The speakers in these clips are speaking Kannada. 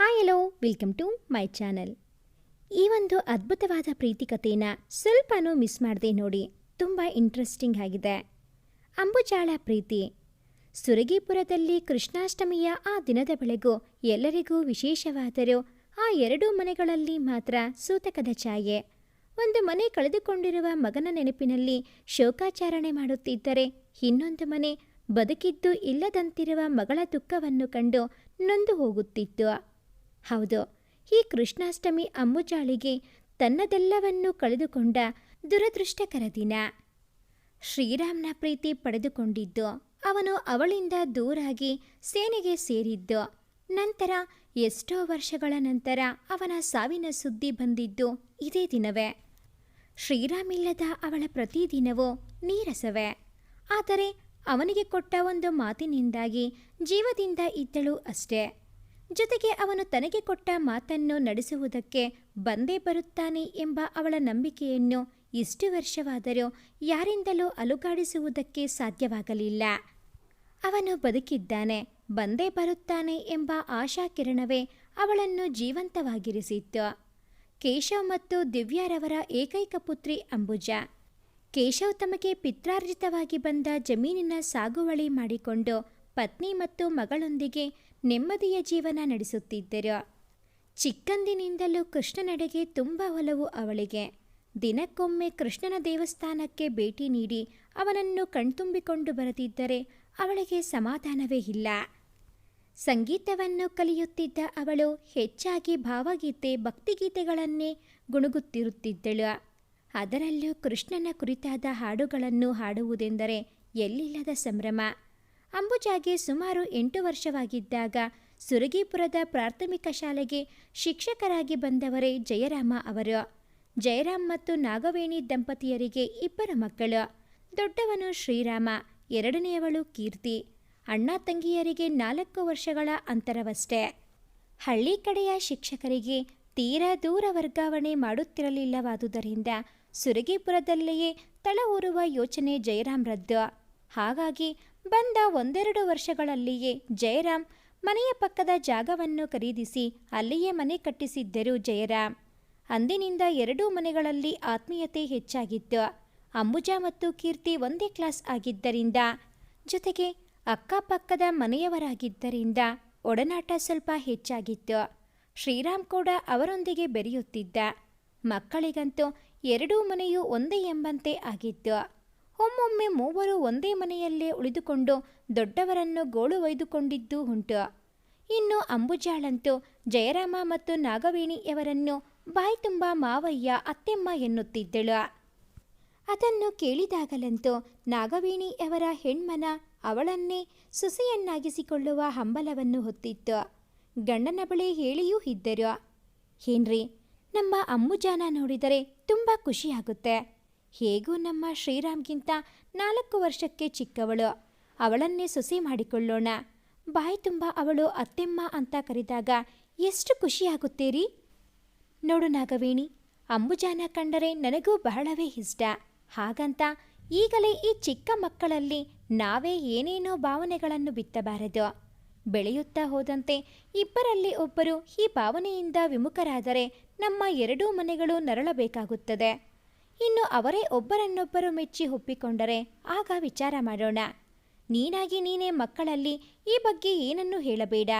Hi hello welcome to my channel ಈ ಒಂದು ಅದ್ಭುತವಾದ ಪ್ರೀತಿ ಕಥೆನ ಸ್ವಲ್ಪನೂ ಮಿಸ್ ಮಾಡದೆ ನೋಡಿ. ತುಂಬ ಇಂಟ್ರೆಸ್ಟಿಂಗ್ ಆಗಿದೆ. ಅಂಬುಜಾಳ ಪ್ರೀತಿ. ಸುರಗಿಪುರದಲ್ಲಿ ಕೃಷ್ಣಾಷ್ಟಮಿಯ ಆ ದಿನದ ಬೆಳೆಗೂ ಎಲ್ಲರಿಗೂ ವಿಶೇಷವಾದರೂ ಆ ಎರಡೂ ಮನೆಗಳಲ್ಲಿ ಮಾತ್ರ ಸೂತಕದ ಛಾಯೆ. ಒಂದು ಮನೆ ಕಳೆದುಕೊಂಡಿರುವ ಮಗನ ನೆನಪಿನಲ್ಲಿ ಶೋಕಾಚರಣೆ ಮಾಡುತ್ತಿದ್ದರೆ ಇನ್ನೊಂದು ಮನೆ ಬದುಕಿದ್ದು ಇಲ್ಲದಂತಿರುವ ಮಗಳ ದುಃಖವನ್ನು ಕಂಡು ನೊಂದು ಹೋಗುತ್ತಿತ್ತು. ಹೌದು. ಈ ಕೃಷ್ಣಾಷ್ಟಮಿ ಅಮ್ಮುಜಾಳಿಗೆ ತನ್ನದೆಲ್ಲವನ್ನೂ ಕಳೆದುಕೊಂಡ ದುರದೃಷ್ಟಕರ ದಿನ. ಶ್ರೀರಾಮ್ನ ಪ್ರೀತಿ ಪಡೆದುಕೊಂಡಿದ್ದು, ಅವನು ಅವಳಿಂದ ದೂರಾಗಿ ಸೇನೆಗೆ ಸೇರಿದ್ದು, ನಂತರ ಎಷ್ಟೋ ವರ್ಷಗಳ ನಂತರ ಅವನ ಸಾವಿನ ಸುದ್ದಿ ಬಂದಿದ್ದು ಇದೇ ದಿನವೇ. ಶ್ರೀರಾಮಿಲ್ಲದ ಅವಳ ಪ್ರತಿದಿನವೂ ನೀರಸವೇ. ಆದರೆ ಅವನಿಗೆ ಕೊಟ್ಟ ಒಂದು ಮಾತಿನಿಂದಾಗಿ ಜೀವದಿಂದ ಇದ್ದಳು ಅಷ್ಟೇ. ಜೊತೆಗೆ ಅವನು ತನಗೆ ಕೊಟ್ಟ ಮಾತನ್ನು ನಡೆಸುವುದಕ್ಕೆ ಬಂದೇ ಬರುತ್ತಾನೆ ಎಂಬ ಅವಳ ನಂಬಿಕೆಯನ್ನು ಇಷ್ಟು ವರ್ಷವಾದರೂ ಯಾರಿಂದಲೂ ಅಲುಗಾಡಿಸುವುದಕ್ಕೆ ಸಾಧ್ಯವಾಗಲಿಲ್ಲ. ಅವನು ಬದುಕಿದ್ದಾನೆ, ಬಂದೇ ಬರುತ್ತಾನೆ ಎಂಬ ಆಶಾಕಿರಣವೇ ಅವಳನ್ನು ಜೀವಂತವಾಗಿರಿಸಿತ್ತು. ಕೇಶವ್ ಮತ್ತು ದಿವ್ಯಾರವರ ಏಕೈಕ ಪುತ್ರಿ ಅಂಬುಜ. ಕೇಶವ್ ತಮಗೆ ಪಿತ್ರಾರ್ಜಿತವಾಗಿ ಬಂದ ಜಮೀನಿನ ಸಾಗುವಳಿ ಮಾಡಿಕೊಂಡು ಪತ್ನಿ ಮತ್ತು ಮಗಳೊಂದಿಗೆ ನೆಮ್ಮದಿಯ ಜೀವನ ನಡೆಸುತ್ತಿದ್ದರು? ಚಿಕ್ಕಂದಿನಿಂದಲೂ ಕೃಷ್ಣನಡೆಗೆ ತುಂಬ ಒಲವು ಅವಳಿಗೆ. ದಿನಕ್ಕೊಮ್ಮೆ ಕೃಷ್ಣನ ದೇವಸ್ಥಾನಕ್ಕೆ ಭೇಟಿ ನೀಡಿ ಅವನನ್ನು ಕಣ್ತುಂಬಿಕೊಂಡು ಬರದಿದ್ದರೆ ಅವಳಿಗೆ ಸಮಾಧಾನವೇ ಇಲ್ಲ. ಸಂಗೀತವನ್ನು ಕಲಿಯುತ್ತಿದ್ದ ಅವಳು ಹೆಚ್ಚಾಗಿ ಭಾವಗೀತೆ, ಭಕ್ತಿಗೀತೆಗಳನ್ನೇ ಗುಣಗುತ್ತಿರುತ್ತಿದ್ದಳು. ಅದರಲ್ಲೂ ಕೃಷ್ಣನ ಕುರಿತಾದ ಹಾಡುಗಳನ್ನು ಹಾಡುವುದೆಂದರೆ ಎಲ್ಲಿಲ್ಲದ ಸಂಭ್ರಮ. ಅಂಬುಜಾಗೆ ಸುಮಾರು ಎಂಟು ವರ್ಷವಾಗಿದ್ದಾಗ ಸುರಗಿಪುರದ ಪ್ರಾಥಮಿಕ ಶಾಲೆಗೆ ಶಿಕ್ಷಕರಾಗಿ ಬಂದವರೇ ಜಯರಾಮ ಅವರು. ಜಯರಾಮ್ ಮತ್ತು ನಾಗವೇಣಿ ದಂಪತಿಯರಿಗೆ ಇಬ್ಬರ ಮಕ್ಕಳು. ದೊಡ್ಡವನು ಶ್ರೀರಾಮ, ಎರಡನೆಯವಳು ಕೀರ್ತಿ. ಅಣ್ಣ ತಂಗಿಯರಿಗೆ ನಾಲ್ಕು ವರ್ಷಗಳ ಅಂತರವಷ್ಟೇ. ಹಳ್ಳಿ ಕಡೆಯ ಶಿಕ್ಷಕರಿಗೆ ತೀರಾ ದೂರ ವರ್ಗಾವಣೆ ಮಾಡುತ್ತಿರಲಿಲ್ಲವಾದುದರಿಂದ ಸುರಗಿಪುರದಲ್ಲಿಯೇ ತಳ ಊರುವ ಯೋಚನೆ ಜಯರಾಮ್ರದ್ದು. ಹಾಗಾಗಿ ಬಂದ ಒಂದೆರಡು ವರ್ಷಗಳಲ್ಲಿಯೇ ಜಯರಾಮ್ ಮನೆಯ ಪಕ್ಕದ ಜಾಗವನ್ನು ಖರೀದಿಸಿ ಅಲ್ಲಿಯೇ ಮನೆ ಕಟ್ಟಿಸಿದ್ದರು ಜಯರಾಮ್. ಅಂದಿನಿಂದ ಎರಡೂ ಮನೆಗಳಲ್ಲಿ ಆತ್ಮೀಯತೆ ಹೆಚ್ಚಾಗಿತ್ತು. ಅಂಬುಜಾ ಮತ್ತು ಕೀರ್ತಿ ಒಂದೇ ಕ್ಲಾಸ್ ಆಗಿದ್ದರಿಂದ, ಜೊತೆಗೆ ಅಕ್ಕಪಕ್ಕದ ಮನೆಯವರಾಗಿದ್ದರಿಂದ ಒಡನಾಟ ಸ್ವಲ್ಪ ಹೆಚ್ಚಾಗಿತ್ತು. ಶ್ರೀರಾಮ್ ಕೂಡ ಅವರೊಂದಿಗೆ ಬೆರೆಯುತ್ತಿದ್ದ. ಮಕ್ಕಳಿಗಂತೂ ಎರಡೂ ಮನೆಯೂ ಒಂದೇ ಎಂಬಂತೆ ಆಗಿತ್ತು. ಒಮ್ಮೊಮ್ಮೆ ಮೂವರು ಒಂದೇ ಮನೆಯಲ್ಲೇ ಉಳಿದುಕೊಂಡು ದೊಡ್ಡವರನ್ನು ಗೋಳು ಒಯ್ದುಕೊಂಡಿದ್ದೂ ಉಂಟು. ಇನ್ನು ಅಂಬುಜಾಳಂತೂ ಜಯರಾಮ ಮತ್ತು ನಾಗವೇಣಿಯವರನ್ನು ಬಾಯಿ ತುಂಬ ಮಾವಯ್ಯ, ಅತ್ತೆಮ್ಮ ಎನ್ನುತ್ತಿದ್ದಳು. ಅದನ್ನು ಕೇಳಿದಾಗಲಂತೂ ನಾಗವೇಣಿಯವರ ಹೆಣ್ಮನ ಅವಳನ್ನೇ ಸೊಸೆಯನ್ನಾಗಿಸಿಕೊಳ್ಳುವ ಹಂಬಲವನ್ನು ಹೊತ್ತಿತ್ತು. ಗಂಡನ ಬಳಿ ಹೇಳಿಯೂ ಇದ್ದರು. ಏನ್ರಿ, ನಮ್ಮ ಅಮ್ಮುಜಾನ ನೋಡಿದರೆ ತುಂಬ ಖುಷಿಯಾಗುತ್ತೆ. ಹೇಗೂ ನಮ್ಮ ಶ್ರೀರಾಮ್ಗಿಂತ ನಾಲ್ಕು ವರ್ಷಕ್ಕೆ ಚಿಕ್ಕವಳು. ಅವಳನ್ನೇ ಸೊಸೆ ಮಾಡಿಕೊಳ್ಳೋಣ. ಬಾಯಿ ತುಂಬ ಅವಳು ಅತ್ತೆಮ್ಮ ಅಂತ ಕರೆದಾಗ ಎಷ್ಟು ಖುಷಿಯಾಗುತ್ತೀರಿ? ನೋಡು ನಾಗವೇಣಿ, ಅಂಬುಜಾನ ಕಂಡರೆ ನನಗೂ ಬಹಳವೇ ಇಷ್ಟ. ಹಾಗಂತ ಈಗಲೇ ಈ ಚಿಕ್ಕ ಮಕ್ಕಳಲ್ಲಿ ನಾವೇ ಏನೇನೋ ಭಾವನೆಗಳನ್ನು ಬಿತ್ತಬಾರದು. ಬೆಳೆಯುತ್ತಾ ಹೋದಂತೆ ಇಬ್ಬರಲ್ಲಿ ಒಬ್ಬರು ಈ ಭಾವನೆಯಿಂದ ವಿಮುಖರಾದರೆ ನಮ್ಮ ಎರಡೂ ಮನೆಗಳು ನರಳಬೇಕಾಗುತ್ತದೆ. ಇನ್ನು ಅವರೇ ಒಬ್ಬರನ್ನೊಬ್ಬರು ಮೆಚ್ಚಿ ಒಪ್ಪಿಕೊಂಡರೆ ಆಗ ವಿಚಾರ ಮಾಡೋಣ. ನೀನಾಗಿ ನೀನೇ ಮಕ್ಕಳಲ್ಲಿ ಈ ಬಗ್ಗೆ ಏನನ್ನೂ ಹೇಳಬೇಡ.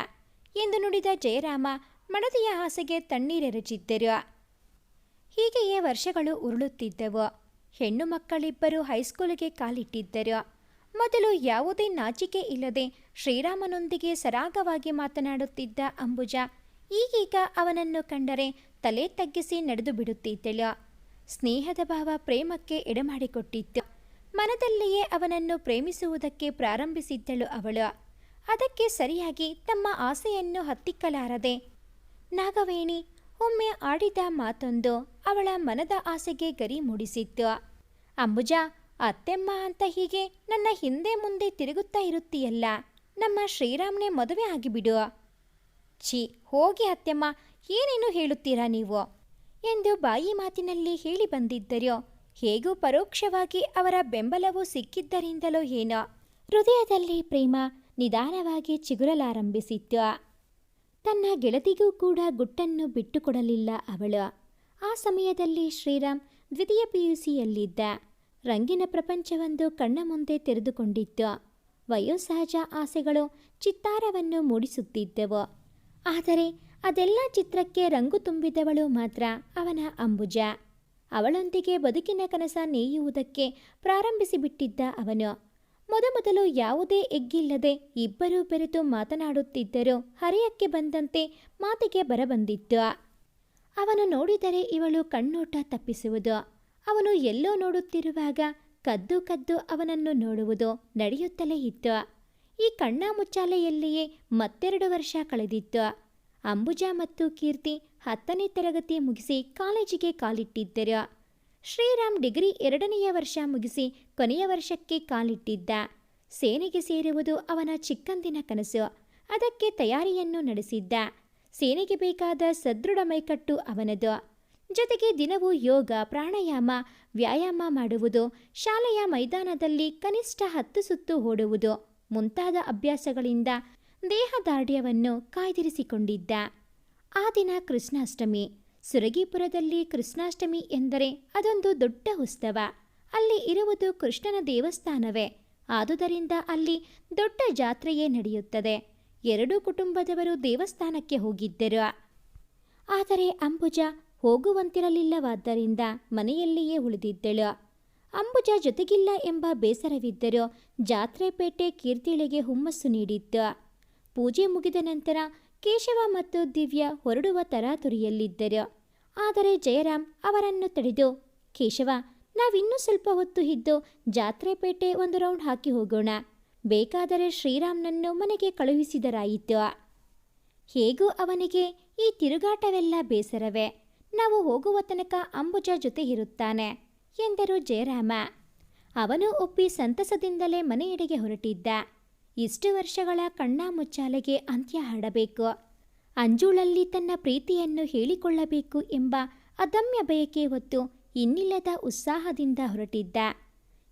ಎಂದು ನುಡಿದ ಜಯರಾಮ ಮಡದಿಯ ಆಸೆಗೆ ತಣ್ಣೀರೆರಚಿದ್ದರು. ಹೀಗೆಯೇ ವರ್ಷಗಳು ಉರುಳುತ್ತಿದ್ದವು. ಹೆಣ್ಣು ಮಕ್ಕಳಿಬ್ಬರು ಹೈಸ್ಕೂಲಿಗೆ ಕಾಲಿಟ್ಟಿದ್ದರು. ಮೊದಲು ಯಾವುದೇ ನಾಚಿಕೆ ಇಲ್ಲದೆ ಶ್ರೀರಾಮನೊಂದಿಗೆ ಸರಾಗವಾಗಿ ಮಾತನಾಡುತ್ತಿದ್ದ ಅಂಬುಜ ಈಗೀಗ ಅವನನ್ನು ಕಂಡರೆ ತಲೆ ತಗ್ಗಿಸಿ ನಡೆದು ಬಿಡುತ್ತಿದ್ದಳು. ಸ್ನೇಹದ ಭಾವ ಪ್ರೇಮಕ್ಕೆ ಎಡೆಮಾಡಿಕೊಟ್ಟಿತ್ತು. ಮನದಲ್ಲಿಯೇ ಅವನನ್ನು ಪ್ರೇಮಿಸುವುದಕ್ಕೆ ಪ್ರಾರಂಭಿಸಿದ್ದಳು ಅವಳು. ಅದಕ್ಕೆ ಸರಿಯಾಗಿ ತಮ್ಮ ಆಸೆಯನ್ನು ಹತ್ತಿಕ್ಕಲಾರದೆ, ನಾಗವೇಣಿ, ಒಮ್ಮೆ ಆಡಿದ ಮಾತೊಂದು ಅವಳ ಮನದ ಆಸೆಗೆ ಗರಿ ಮೂಡಿಸಿತ್ತು. ಅಂಬುಜ, ಅತ್ತೆಮ್ಮ ಅಂತ ಹೀಗೆ ನನ್ನ ಹಿಂದೆ ಮುಂದೆ ತಿರುಗುತ್ತಾ ಇರುತ್ತೀಯಲ್ಲ, ನಮ್ಮ ಶ್ರೀರಾಮ್ನೇ ಮದುವೆ ಆಗಿಬಿಡು. ಛೀ, ಹೋಗಿ ಅತ್ತೆಮ್ಮ, ಏನೇನು ಹೇಳುತ್ತೀರಾ ನೀವು? ಎಂದು ಬಾಯಿ ಮಾತಿನಲ್ಲಿ ಹೇಳಿ ಬಂದಿದ್ದರೋ. ಹೇಗೂ ಪರೋಕ್ಷವಾಗಿ ಅವರ ಬೆಂಬಲವು ಸಿಕ್ಕಿದ್ದರಿಂದಲೋ ಏನೋ. ಹೃದಯದಲ್ಲಿ ಪ್ರೇಮ ನಿಧಾನವಾಗಿ ಚಿಗುರಲಾರಂಭಿಸಿತ್ತು. ತನ್ನ ಗೆಳತಿಗೂ ಕೂಡ ಗುಟ್ಟನ್ನು ಬಿಟ್ಟುಕೊಡಲಿಲ್ಲ ಅವಳು. ಆ ಸಮಯದಲ್ಲಿ ಶ್ರೀರಾಮ್ ದ್ವಿತೀಯ ಪಿಯುಸಿಯಲ್ಲಿದ್ದ. ರಂಗಿನ ಪ್ರಪಂಚವೊಂದು ಕಣ್ಣ ಮುಂದೆ ತೆರೆದುಕೊಂಡಿತ್ತು. ವಯೋಸಹಜ ಆಸೆಗಳು ಚಿತ್ತಾರವನ್ನು ಮೂಡಿಸುತ್ತಿದ್ದವು. ಆದರೆ ಅದೆಲ್ಲ ಚಿತ್ರಕ್ಕೆ ರಂಗು ತುಂಬಿದವಳು ಮಾತ್ರ, ಅವನ ಅಂಬುಜ. ಅವಳೊಂದಿಗೆ ಬದುಕಿನ ಕನಸ ನೇಯುವುದಕ್ಕೆ ಪ್ರಾರಂಭಿಸಿಬಿಟ್ಟಿದ್ದ ಅವನು. ಮೊದಮೊದಲು ಯಾವುದೇ ಎಗ್ಗಿಲ್ಲದೆ ಇಬ್ಬರೂ ಬೆರೆತು ಮಾತನಾಡುತ್ತಿದ್ದರೂ, ಹರೆಯಕ್ಕೆ ಬಂದಂತೆ ಮಾತಿಗೆ ಬರಬಂದಿತ್ತು. ಅವನು ನೋಡಿದರೆ ಇವಳು ಕಣ್ಣೋಟ ತಪ್ಪಿಸುವುದು. ಅವನು ಎಲ್ಲೋ ನೋಡುತ್ತಿರುವಾಗ ಕದ್ದು ಕದ್ದು ಅವನನ್ನು ನೋಡುವುದು ನಡೆಯುತ್ತಲೇ ಇತ್ತು. ಈ ಕಣ್ಣ ಮುಚ್ಚಾಲೆಯಲ್ಲಿಯೇ ಮತ್ತೆರಡು ವರ್ಷ ಕಳೆದಿತ್ತು. ಅಂಬುಜಾ ಮತ್ತು ಕೀರ್ತಿ ಹತ್ತನೇ ತರಗತಿ ಮುಗಿಸಿ ಕಾಲೇಜಿಗೆ ಕಾಲಿಟ್ಟಿದ್ದರು. ಶ್ರೀರಾಮ್ ಡಿಗ್ರಿ ಎರಡನೆಯ ವರ್ಷ ಮುಗಿಸಿ ಕೊನೆಯ ವರ್ಷಕ್ಕೆ ಕಾಲಿಟ್ಟಿದ್ದ. ಸೇನೆಗೆ ಸೇರುವುದು ಅವನ ಚಿಕ್ಕಂದಿನ ಕನಸು. ಅದಕ್ಕೆ ತಯಾರಿಯನ್ನು ನಡೆಸಿದ್ದ. ಸೇನೆಗೆ ಬೇಕಾದ ಸದೃಢ ಮೈಕಟ್ಟು ಅವನದು. ಜೊತೆಗೆ ದಿನವೂ ಯೋಗ, ಪ್ರಾಣಾಯಾಮ, ವ್ಯಾಯಾಮ ಮಾಡುವುದು, ಶಾಲೆಯ ಮೈದಾನದಲ್ಲಿ ಕನಿಷ್ಠ ಹತ್ತು ಸುತ್ತು ಓಡುವುದು ಮುಂತಾದ ಅಭ್ಯಾಸಗಳಿಂದ ದೇಹದಾರ್ಢ್ಯವನ್ನು ಕಾಯ್ದಿರಿಸಿಕೊಂಡಿದ್ದ. ಆ ದಿನ ಕೃಷ್ಣಾಷ್ಟಮಿ. ಸುರಗಿಪುರದಲ್ಲಿ ಕೃಷ್ಣಾಷ್ಟಮಿ ಎಂದರೆ ಅದೊಂದು ದೊಡ್ಡ ಉತ್ಸವ. ಅಲ್ಲಿ ಇರುವುದು ಕೃಷ್ಣನ ದೇವಸ್ಥಾನವೇ. ಆದುದರಿಂದ ಅಲ್ಲಿ ದೊಡ್ಡ ಜಾತ್ರೆಯೇ ನಡೆಯುತ್ತದೆ. ಎರಡೂ ಕುಟುಂಬದವರು ದೇವಸ್ಥಾನಕ್ಕೆ ಹೋಗಿದ್ದರು. ಆದರೆ ಅಂಬುಜ ಹೋಗುವಂತಿರಲಿಲ್ಲವಾದ್ದರಿಂದ ಮನೆಯಲ್ಲಿಯೇ ಉಳಿದಿದ್ದಳು. ಅಂಬುಜ ಜೊತೆಗಿಲ್ಲ ಎಂಬ ಬೇಸರವಿದ್ದರೂ ಜಾತ್ರೆ ಪೇಟೆ ಕೀರ್ತಿಳಿಗೆ ಹುಮ್ಮಸ್ಸು ನೀಡಿತ್ತು. ಪೂಜೆ ಮುಗಿದ ನಂತರ ಕೇಶವ ಮತ್ತು ದಿವ್ಯ ಹೊರಡುವ ತರಾತುರಿಯಲ್ಲಿದ್ದರು. ಆದರೆ ಜಯರಾಮ್ ಅವರನ್ನು ತಡೆದು, ಕೇಶವ, ನಾವಿನ್ನೂ ಸ್ವಲ್ಪ ಹೊತ್ತು ಇದ್ದು ಜಾತ್ರೆಪೇಟೆ ಒಂದು ರೌಂಡ್ ಹಾಕಿ ಹೋಗೋಣ. ಬೇಕಾದರೆ ಶ್ರೀರಾಮ್ನನ್ನು ಮನೆಗೆ ಕಳುಹಿಸಿದರಾಯಿತು. ಹೇಗೂ ಅವನಿಗೆ ಈ ತಿರುಗಾಟವೆಲ್ಲ ಬೇಸರವೇ. ನಾವು ಹೋಗುವ ತನಕ ಅಂಬುಜ ಜೊತೆ ಇರುತ್ತಾನೆ, ಎಂದರು ಜಯರಾಮ. ಅವನು ಒಪ್ಪಿ ಸಂತಸದಿಂದಲೇ ಮನೆಯೆಡೆಗೆ ಹೊರಟಿದ್ದ. ಇಷ್ಟು ವರ್ಷಗಳ ಕಣ್ಣಾ ಮುಚ್ಚಾಲೆಗೆ ಅಂತ್ಯ ಹಾಡಬೇಕು. ಅಂಜುಳಲ್ಲಿ ತನ್ನ ಪ್ರೀತಿಯನ್ನು ಹೇಳಿಕೊಳ್ಳಬೇಕು ಎಂಬ ಅದಮ್ಯ ಬಯಕೆ ಹೊತ್ತು ಇನ್ನಿಲ್ಲದ ಉತ್ಸಾಹದಿಂದ ಹೊರಟಿದ್ದ.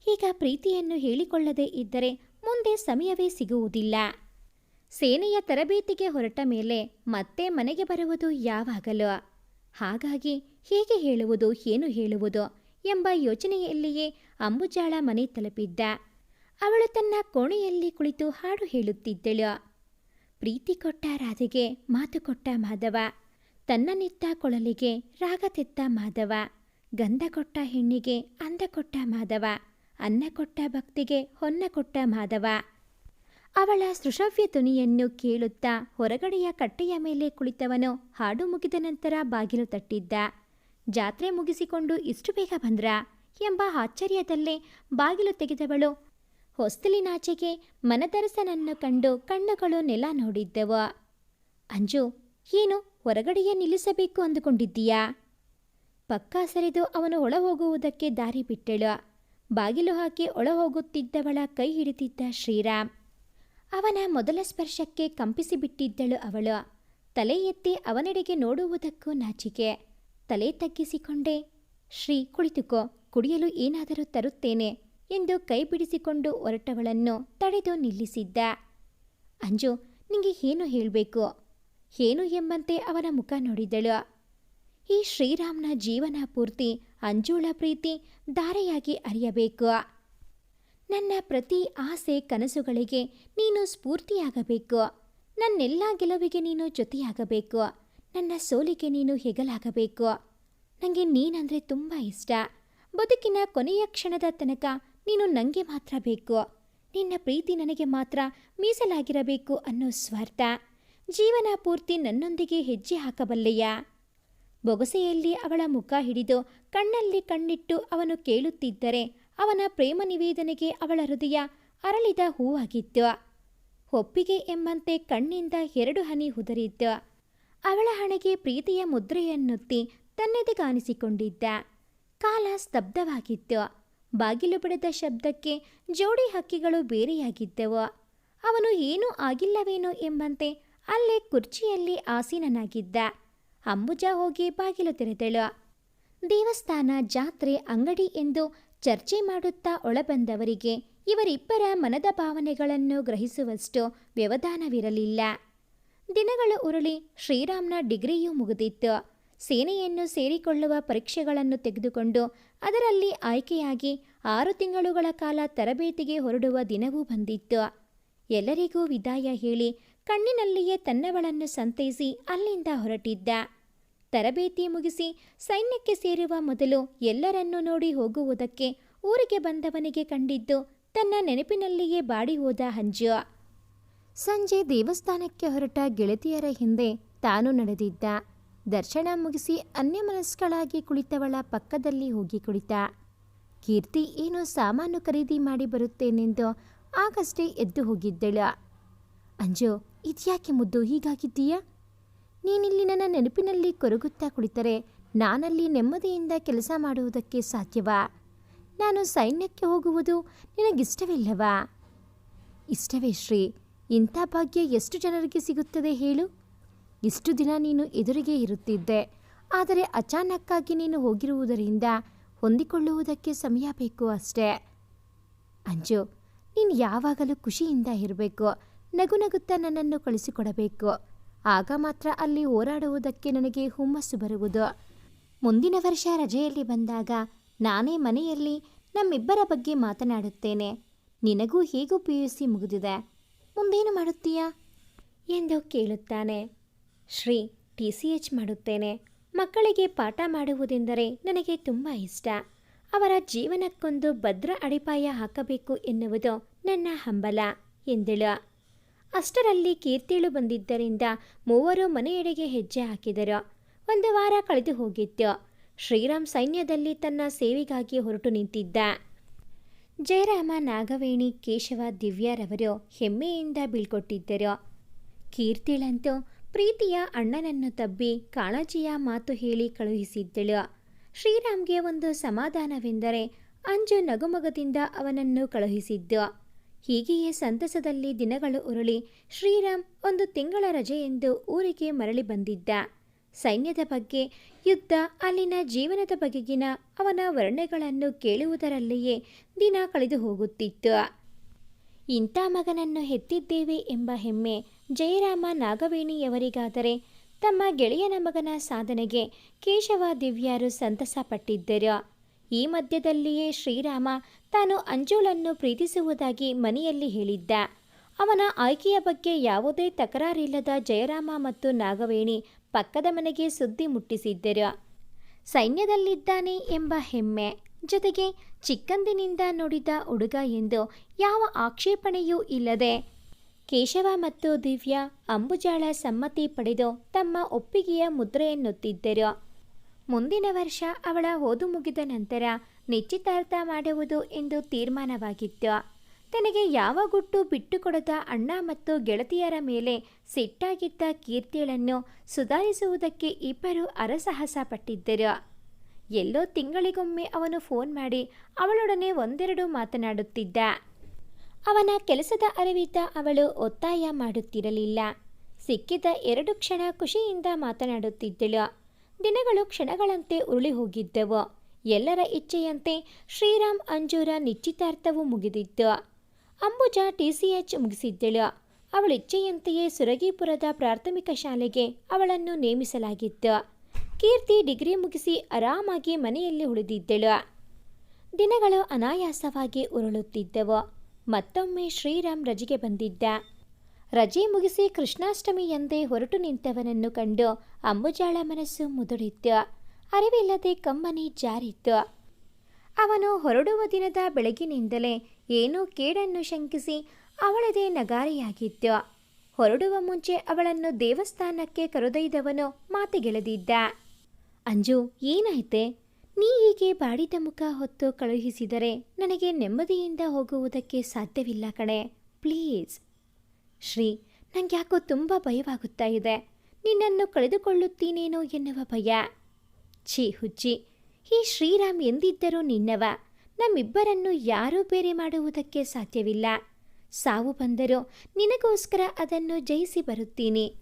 ಈಗ ಪ್ರೀತಿಯನ್ನು ಹೇಳಿಕೊಳ್ಳದೇ ಇದ್ದರೆ ಮುಂದೆ ಸಮಯವೇ ಸಿಗುವುದಿಲ್ಲ. ಸೇನೆಯ ತರಬೇತಿಗೆ ಹೊರಟ ಮೇಲೆ ಮತ್ತೆ ಮನೆಗೆ ಬರುವುದು ಯಾವಾಗಲೋ? ಹಾಗಾಗಿ ಹೇಗೆ ಹೇಳುವುದು, ಏನು ಹೇಳುವುದು ಎಂಬ ಯೋಚನೆಯಲ್ಲಿಯೇ ಅಂಬುಜಾಳ ಮನೆ ತಲುಪಿದ್ದ. ಅವಳು ತನ್ನ ಕೋಣೆಯಲ್ಲಿ ಕುಳಿತು ಹಾಡು ಹೇಳುತ್ತಿದ್ದಳು. ಪ್ರೀತಿ ಕೊಟ್ಟ ರಾಧೆಗೆ ಮಾತು ಕೊಟ್ಟ ಮಾಧವ, ತನ್ನ ನಿತ್ತ ಕೊಳಲಿಗೆ ರಾಗ ತೆತ್ತ ಮಾಧವ, ಗಂಧ ಕೊಟ್ಟ ಹೆಣ್ಣಿಗೆ ಅಂದ ಕೊಟ್ಟ ಮಾಧವ, ಅನ್ನ ಕೊಟ್ಟ ಭಕ್ತಿಗೆ ಹೊನ್ನ ಕೊಟ್ಟ ಮಾಧವ. ಅವಳ ಸೃಷವ್ಯ ತುನಿಯನ್ನು ಕೇಳುತ್ತಾ ಹೊರಗಡೆಯ ಕಟ್ಟೆಯ ಮೇಲೆ ಕುಳಿತವನು ಹಾಡು ಮುಗಿದ ನಂತರ ಬಾಗಿಲು ತಟ್ಟಿದ್ದ. ಜಾತ್ರೆ ಮುಗಿಸಿಕೊಂಡು ಇಷ್ಟು ಬೇಗ ಬಂದ್ರ ಎಂಬ ಆಶ್ಚರ್ಯದಲ್ಲೇ ಬಾಗಿಲು ತೆಗೆದವಳು ಹೊಸ್ತಿಲಿನಾಚೆಗೆ ಮನದರಸನನ್ನು ಕಂಡು ಕಣ್ಣುಗಳು ನೆಲ ನೋಡಿದ್ದವು. ಅಂಜು, ಏನು ಹೊರಗಡೆಯೇ ನಿಲ್ಲಿಸಬೇಕು ಅಂದುಕೊಂಡಿದ್ದೀಯಾ? ಪಕ್ಕ ಸರಿದು ಅವನು ಒಳ ಹೋಗುವುದಕ್ಕೆ ದಾರಿ ಬಿಟ್ಟಳು. ಬಾಗಿಲು ಹಾಕಿ ಒಳ ಹೋಗುತ್ತಿದ್ದವಳ ಕೈ ಹಿಡಿದಿದ್ದ ಶ್ರೀರಾಮ್. ಅವನ ಮೊದಲ ಸ್ಪರ್ಶಕ್ಕೆ ಕಂಪಿಸಿಬಿಟ್ಟಿದ್ದಳು ಅವಳು. ತಲೆ ಎತ್ತಿ ಅವನೆಡೆಗೆ ನೋಡುವುದಕ್ಕೂ ನಾಚಿಕೆ. ತಲೆ ತಗ್ಗಿಸಿಕೊಂಡೆ, ಶ್ರೀ ಕುಳಿತುಕೋ, ಕುಡಿಯಲು ಏನಾದರೂ ತರುತ್ತೇನೆ. ಎಂದು ಕೈ ಬಿಡಿಸಿಕೊಂಡು ಹೊರಟವಳನ್ನು ತಡೆದು ನಿಲ್ಲಿಸಿದ್ದ. ಅಂಜು, ನಿಂಗೆ ಏನು ಹೇಳಬೇಕು? ಏನು ಎಂಬಂತೆ ಅವನ ಮುಖ ನೋಡಿದಳು. ಈ ಶ್ರೀರಾಮ್ನ ಜೀವನ ಪೂರ್ತಿ ಅಂಜುಳ ಪ್ರೀತಿ ಧಾರೆಯಾಗಿ ಅರಿಯಬೇಕು. ನನ್ನ ಪ್ರತಿ ಆಸೆ ಕನಸುಗಳಿಗೆ ನೀನು ಸ್ಫೂರ್ತಿಯಾಗಬೇಕು. ನನ್ನೆಲ್ಲ ಗೆಲುವಿಗೆ ನೀನು ಜೊತೆಯಾಗಬೇಕು. ನನ್ನ ಸೋಲಿಗೆ ನೀನು ಹೆಗಲಾಗಬೇಕು. ನನಗೆ ನೀನಂದರೆ ತುಂಬ ಇಷ್ಟ. ಬದುಕಿನ ಕೊನೆಯ ಕ್ಷಣದ ತನಕ ನೀನು ನನಗೆ ಮಾತ್ರ ಬೇಕು. ನಿನ್ನ ಪ್ರೀತಿ ನನಗೆ ಮಾತ್ರ ಮೀಸಲಾಗಿರಬೇಕು ಅನ್ನೋ ಸ್ವಾರ್ಥ. ಜೀವನ ಪೂರ್ತಿ ನನ್ನೊಂದಿಗೆ ಹೆಜ್ಜೆ ಹಾಕಬಲ್ಲೆಯಾ? ಬೊಗಸೆಯಲ್ಲಿ ಅವಳ ಮುಖ ಹಿಡಿದು ಕಣ್ಣಲ್ಲಿ ಕಣ್ಣಿಟ್ಟು ಅವನು ಕೇಳುತ್ತಿದ್ದರೆ ಅವನ ಪ್ರೇಮ ನಿವೇದನೆಗೆ ಅವಳ ಹೃದಯ ಅರಳಿದ ಹೂವಾಗಿತ್ತು. ಒಪ್ಪಿಗೆ ಎಂಬಂತೆ ಕಣ್ಣಿಂದ ಎರಡು ಹನಿ ಉದರಿತ್ತು ಅವಳ ಹಣೆಗೆ ಪ್ರೀತಿಯ ಮುದ್ರೆಯನ್ನೊತ್ತಿ ತನ್ನೆದೆಗಾನಿಸಿಕೊಂಡಿದ್ದ ಕಾಲ ಸ್ತಬ್ಧವಾಗಿತ್ತು. ಬಾಗಿಲು ಬಿಡದ ಶಬ್ದಕ್ಕೆ ಜೋಡಿ ಹಕ್ಕಿಗಳು ಬೇರೆಯಾಗಿದ್ದವು. ಅವನು ಏನೂ ಆಗಿಲ್ಲವೇನೋ ಎಂಬಂತೆ ಅಲ್ಲೇ ಕುರ್ಚಿಯಲ್ಲಿ ಆಸೀನನಾಗಿದ್ದ. ಅಂಬುಜ ಹೋಗಿ ಬಾಗಿಲು ತೆರೆದಳು. ದೇವಸ್ಥಾನ, ಜಾತ್ರೆ, ಅಂಗಡಿ ಎಂದು ಚರ್ಚೆ ಮಾಡುತ್ತಾ ಒಳಬಂದವರಿಗೆ ಇವರಿಬ್ಬರ ಮನದ ಭಾವನೆಗಳನ್ನು ಗ್ರಹಿಸುವಷ್ಟು ವ್ಯವಧಾನವಿರಲಿಲ್ಲ. ದಿನಗಳ ಉರುಳಿ ಶ್ರೀರಾಮ್ನ ಡಿಗ್ರಿಯೂ ಮುಗಿದಿತ್ತು. ಸೇನೆಯನ್ನು ಸೇರಿಕೊಳ್ಳುವ ಪರೀಕ್ಷೆಗಳನ್ನು ತೆಗೆದುಕೊಂಡು ಅದರಲ್ಲಿ ಆಯ್ಕೆಯಾಗಿ ಆರು ತಿಂಗಳುಗಳ ಕಾಲ ತರಬೇತಿಗೆ ಹೊರಡುವ ದಿನವೂ ಬಂದಿತ್ತು. ಎಲ್ಲರಿಗೂ ವಿದಾಯ ಹೇಳಿ ಕಣ್ಣಿನಲ್ಲಿಯೇ ತನ್ನವಳನ್ನು ಸಂತೈಸಿ ಅಲ್ಲಿಂದ ಹೊರಟಿದ್ದ. ತರಬೇತಿ ಮುಗಿಸಿ ಸೈನ್ಯಕ್ಕೆ ಸೇರುವ ಮೊದಲು ಎಲ್ಲರನ್ನೂ ನೋಡಿ ಹೋಗುವುದಕ್ಕೆ ಊರಿಗೆ ಬಂದವನಿಗೆ ಕಂಡಿದ್ದು ತನ್ನ ನೆನಪಿನಲ್ಲಿಯೇ ಬಾಡಿ ಹೋದ ಹಂಜು. ಸಂಜೆ ದೇವಸ್ಥಾನಕ್ಕೆ ಹೊರಟ ಗೆಳತಿಯರ ಹಿಂದೆ ತಾನು ನಡೆದಿದ್ದ. ದರ್ಶನ ಮುಗಿಸಿ ಅನ್ಯಮನಸ್ಕಳಾಗಿ ಕುಳಿತವಳ ಪಕ್ಕದಲ್ಲಿ ಹೋಗಿ ಕುಳಿತ. ಕೀರ್ತಿ ಏನೋ ಸಾಮಾನು ಖರೀದಿ ಮಾಡಿ ಬರುತ್ತೇನೆಂದು ಆಗಷ್ಟೇ ಎದ್ದು ಹೋಗಿದ್ದಳು. ಅಂಜು, ಇದ್ಯಾಕೆ ಮುದ್ದು ಹೀಗಾಗಿದ್ದೀಯಾ? ನೀನಿಲ್ಲಿ ನನ್ನ ನೆನಪಿನಲ್ಲಿ ಕೊರಗುತ್ತಾ ಕುಳಿತರೆ ನಾನಲ್ಲಿ ನೆಮ್ಮದಿಯಿಂದ ಕೆಲಸ ಮಾಡುವುದಕ್ಕೆ ಸಾಧ್ಯವಾ? ನಾನು ಸೈನ್ಯಕ್ಕೆ ಹೋಗುವುದು ನಿನಗಿಷ್ಟವಿಲ್ಲವಾ? ಇಷ್ಟವೇ ಶ್ರೀ, ಇಂಥ ಭಾಗ್ಯ ಎಷ್ಟು ಜನರಿಗೆ ಸಿಗುತ್ತದೆ ಹೇಳು? ಇಷ್ಟು ದಿನ ನೀನು ಎದುರಿಗೆ ಇರುತ್ತಿದ್ದೆ. ಆದರೆ ಅಚಾನಕ್ಕಾಗಿ ನೀನು ಹೋಗಿರುವುದರಿಂದ ಹೊಂದಿಕೊಳ್ಳುವುದಕ್ಕೆ ಸಮಯ ಬೇಕು ಅಷ್ಟೇ. ಅಂಜು, ನೀನು ಯಾವಾಗಲೂ ಖುಷಿಯಿಂದ ಇರಬೇಕು. ನಗು ನಗುತ್ತಾ ನನ್ನನ್ನು ಕಳಿಸಿಕೊಡಬೇಕು. ಆಗ ಮಾತ್ರ ಅಲ್ಲಿ ಹೋರಾಡುವುದಕ್ಕೆ ನನಗೆ ಹುಮ್ಮಸ್ಸು ಬರುವುದು. ಮುಂದಿನ ವರ್ಷ ರಜೆಯಲ್ಲಿ ಬಂದಾಗ ನಾನೇ ಮನೆಯಲ್ಲಿ ನಮ್ಮಿಬ್ಬರ ಬಗ್ಗೆ ಮಾತನಾಡುತ್ತೇನೆ. ನಿನಗೂ ಹೇಗೂ ಪಿ ಯು ಸಿ ಮುಗಿದಿದೆ? ಮುಂದೇನು ಮಾಡುತ್ತೀಯಾ? ಎಂದು ಕೇಳುತ್ತಾನೆ. ಶ್ರೀ ಟಿ ಸಿ ಎಚ್ ಮಾಡುತ್ತೇನೆ. ಮಕ್ಕಳಿಗೆ ಪಾಠ ಮಾಡುವುದೆಂದರೆ ನನಗೆ ತುಂಬ ಇಷ್ಟ. ಅವರ ಜೀವನಕ್ಕೊಂದು ಭದ್ರ ಅಡಿಪಾಯ ಹಾಕಬೇಕು ಎನ್ನುವುದು ನನ್ನ ಹಂಬಲ, ಎಂದಳು. ಅಷ್ಟರಲ್ಲಿ ಕೀರ್ತಿಳು ಬಂದಿದ್ದರಿಂದ ಮೂವರು ಮನೆಯೆಡೆಗೆ ಹೆಜ್ಜೆ ಹಾಕಿದರು. ಒಂದು ವಾರ ಕಳೆದು ಹೋಗಿತ್ತು. ಶ್ರೀರಾಮ್ ಸೈನ್ಯದಲ್ಲಿ ತನ್ನ ಸೇವೆಗಾಗಿ ಹೊರಟು ನಿಂತಿದ್ದ. ಜಯರಾಮ ನಾಗವೇಣಿ, ಕೇಶವ, ದಿವ್ಯಾರವರು ಹೆಮ್ಮೆಯಿಂದ ಬೀಳ್ಕೊಟ್ಟಿದ್ದರು. ಕೀರ್ತಿಳಂತೂ ಪ್ರೀತಿಯ ಅಣ್ಣನನ್ನು ತಬ್ಬಿ ಕಾಳಜಿಯ ಮಾತು ಹೇಳಿ ಕಳುಹಿಸಿದ್ದಳು. ಶ್ರೀರಾಮ್ಗೆ ಒಂದು ಸಮಾಧಾನವೆಂದರೆ ಅಂಜು ನಗುಮಗದಿಂದ ಅವನನ್ನು ಕಳುಹಿಸಿದ್ದು. ಹೀಗೆಯೇ ಸಂತಸದಲ್ಲಿ ದಿನಗಳು ಉರುಳಿ ಶ್ರೀರಾಮ್ ಒಂದು ತಿಂಗಳ ರಜೆಯೆಂದು ಊರಿಗೆ ಮರಳಿ ಬಂದಿದ್ದ. ಸೈನ್ಯದ ಬಗ್ಗೆ, ಯುದ್ಧ, ಅಲ್ಲಿನ ಜೀವನದ ಬಗೆಗಿನ ಅವನ ವರ್ಣೆಗಳನ್ನು ಕೇಳುವುದರಲ್ಲಿಯೇ ದಿನ ಕಳೆದು ಹೋಗುತ್ತಿತ್ತು. ಇಂಥ ಮಗನನ್ನು ಹೆತ್ತಿದ್ದೇವೆ ಎಂಬ ಹೆಮ್ಮೆ ಜಯರಾಮ ನಾಗವೇಣಿಯವರಿಗಾದರೆ ತಮ್ಮ ಗೆಳೆಯನ ಮಗನ ಸಾಧನೆಗೆ ಕೇಶವ ದಿವ್ಯಾರು ಸಂತಸ ಪಟ್ಟಿದ್ದರು. ಈ ಮಧ್ಯದಲ್ಲಿಯೇ ಶ್ರೀರಾಮ ತಾನು ಅಂಜುಳನ್ನು ಪ್ರೀತಿಸುವುದಾಗಿ ಮನೆಯಲ್ಲಿ ಹೇಳಿದ್ದ. ಅವನ ಆಯ್ಕೆಯ ಬಗ್ಗೆ ಯಾವುದೇ ತಕರಾರಿಲ್ಲದ ಜಯರಾಮ ಮತ್ತು ನಾಗವೇಣಿ ಪಕ್ಕದ ಮನೆಗೆ ಸುದ್ದಿ ಮುಟ್ಟಿಸಿದ್ದರು. ಸೈನ್ಯದಲ್ಲಿದ್ದಾನೆ ಎಂಬ ಹೆಮ್ಮೆ, ಜೊತೆಗೆ ಚಿಕ್ಕಂದಿನಿಂದ ನೋಡಿದ ಹುಡುಗ ಎಂದು ಯಾವ ಆಕ್ಷೇಪಣೆಯೂ ಇಲ್ಲದೆ ಕೇಶವ ಮತ್ತು ದಿವ್ಯಾ ಅಂಬುಜಾಳ ಸಮ್ಮತಿ ಪಡೆದು ತಮ್ಮ ಒಪ್ಪಿಗೆಯ ಮುದ್ರೆಯನ್ನೊತ್ತಿದ್ದರು. ಮುಂದಿನ ವರ್ಷ ಅವಳ ಓದು ಮುಗಿದ ನಂತರ ನಿಶ್ಚಿತಾರ್ಥ ಮಾಡುವುದು ಎಂದು ತೀರ್ಮಾನವಾಗಿತ್ತು. ತನಗೆ ಯಾವ ಗುಟ್ಟು ಬಿಟ್ಟುಕೊಡದ ಅಣ್ಣ ಮತ್ತು ಗೆಳತಿಯರ ಮೇಲೆ ಸಿಟ್ಟಾಗಿದ್ದ ಕೀರ್ತಿಗಳನ್ನು ಸುಧಾರಿಸುವುದಕ್ಕೆ ಇಬ್ಬರು ಅರಸಾಹಸ ಪಟ್ಟಿದ್ದರು. ಎಲ್ಲೋ ತಿಂಗಳಿಗೊಮ್ಮೆ ಅವನು ಫೋನ್ ಮಾಡಿ ಅವಳೊಡನೆ ಒಂದೆರಡು ಮಾತನಾಡುತ್ತಿದ್ದ. ಅವನ ಕೆಲಸದ ಅರಿವಿದ್ದ ಅವಳು ಒತ್ತಾಯ ಮಾಡುತ್ತಿರಲಿಲ್ಲ. ಸಿಕ್ಕಿದ ಎರಡು ಕ್ಷಣ ಖುಷಿಯಿಂದ ಮಾತನಾಡುತ್ತಿದ್ದಳು. ದಿನಗಳು ಕ್ಷಣಗಳಂತೆ ಉರುಳಿ ಹೋಗಿದ್ದವು. ಎಲ್ಲರ ಇಚ್ಛೆಯಂತೆ ಶ್ರೀರಾಮ್ ಅಂಜೂರ ನಿಶ್ಚಿತಾರ್ಥವೂ ಮುಗಿದಿತ್ತು. C TCH ಮುಗಿಸಿದ್ದಳು. ಅವಳಿಚ್ಛೆಯಂತೆಯೇ ಸುರಗಿಪುರದ ಪ್ರಾಥಮಿಕ ಶಾಲೆಗೆ ಅವಳನ್ನು ನೇಮಿಸಲಾಗಿತ್ತು. ಕೀರ್ತಿ ಡಿಗ್ರಿ ಮುಗಿಸಿ ಆರಾಮಾಗಿ ಮನೆಯಲ್ಲಿ ಉಳಿದಿದ್ದಳು. ದಿನಗಳು ಅನಾಯಾಸವಾಗಿ ಉರುಳುತ್ತಿದ್ದವು. ಮತ್ತೊಮ್ಮೆ ಶ್ರೀರಾಮ್ ರಜೆಗೆ ಬಂದಿದ್ದ. ರಜೆ ಮುಗಿಸಿ ಕೃಷ್ಣಾಷ್ಟಮಿ ಎಂದೇ ಹೊರಟು ನಿಂತವನನ್ನು ಕಂಡು ಅಂಬುಜಾಳ ಮನಸ್ಸು ಮುದುಡಿತ್ತು. ಅರಿವಿಲ್ಲದೆ ಕಮ್ಮನೆ ಜಾರಿತ್ತು. ಅವನು ಹೊರಡುವ ದಿನದ ಬೆಳಗಿನಿಂದಲೇ ಏನೋ ಕೇಡನ್ನು ಶಂಕಿಸಿ ಅವಳದೇ ನಗಾರಿಯಾಗಿತ್ತು. ಹೊರಡುವ ಮುಂಚೆ ಅವಳನ್ನು ದೇವಸ್ಥಾನಕ್ಕೆ ಕರೆದೊಯ್ದವನು ಮಾತಿಗೆಳೆದಿದ್ದ. ಅಂಜು, ಏನಾಯ್ತೆ? ನೀ ಹೀಗೆ ಬಾಡಿದ ಮುಖ ಹೊತ್ತು ಕಳುಹಿಸಿದರೆ ನನಗೆ ನೆಮ್ಮದಿಯಿಂದ ಹೋಗುವುದಕ್ಕೆ ಸಾಧ್ಯವಿಲ್ಲ ಕಣೆ. ಪ್ಲೀಸ್. ಶ್ರೀ ನನಗೆ ಯಾಕೋ ತುಂಬ ಭಯವಾಗುತ್ತಾ ಇದೆ. ನಿನ್ನನ್ನು ಕಳೆದುಕೊಳ್ಳುತ್ತೀನೇನೋ ಎನ್ನುವ ಭಯ. ಛೀ, ಹುಚ್ಚಿ. ಈ ಶ್ರೀರಾಮ್ ಎಂದಿದ್ದರೂ ನಿನ್ನವ. ನಮ್ಮಿಬ್ಬರನ್ನು ಯಾರೂ ಬೇರೆ ಮಾಡುವುದಕ್ಕೆ ಸಾಧ್ಯವಿಲ್ಲ. ಸಾವು ಬಂದರೂ ನಿನಗೋಸ್ಕರ ಅದನ್ನು ಜಯಿಸಿ ಬರುತ್ತೀನಿ.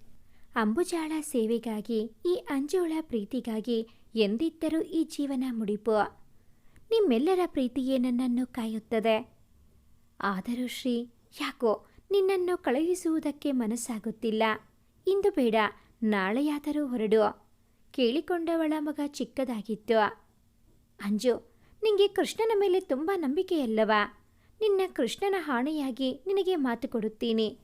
ಅಂಬುಜಾಳ ಸೇವೆಗಾಗಿ, ಈ ಅಂಜೋಳ ಪ್ರೀತಿಗಾಗಿ ಎಂದಿದ್ದರೂ ಈ ಜೀವನ ಮುಡಿಪು. ನಿಮ್ಮೆಲ್ಲರ ಪ್ರೀತಿಯೇ ನನ್ನನ್ನು ಕಾಯುತ್ತದೆ. ಆದರೂ ಶ್ರೀ, ಯಾಕೋ ನಿನ್ನನ್ನು ಕಳುಹಿಸುವುದಕ್ಕೆ ಮನಸ್ಸಾಗುತ್ತಿಲ್ಲ. ಇಂದು ಬೇಡ, ನಾಳೆಯಾದರೂ ಹೊರಡು. ಕೇಳಿಕೊಂಡವಳ ಮಗ ಚಿಕ್ಕದಾಗಿತ್ತು. ಅಂಜು, ನಿಂಗೆ ಕೃಷ್ಣನ ಮೇಲೆ ತುಂಬ ನಂಬಿಕೆಯಲ್ಲವಾ? ನಿನ್ನ ಕೃಷ್ಣನ ಹಾಣೆಯಾಗಿ ನಿನಗೆ ಮಾತು ಕೊಡುತ್ತೀನಿ.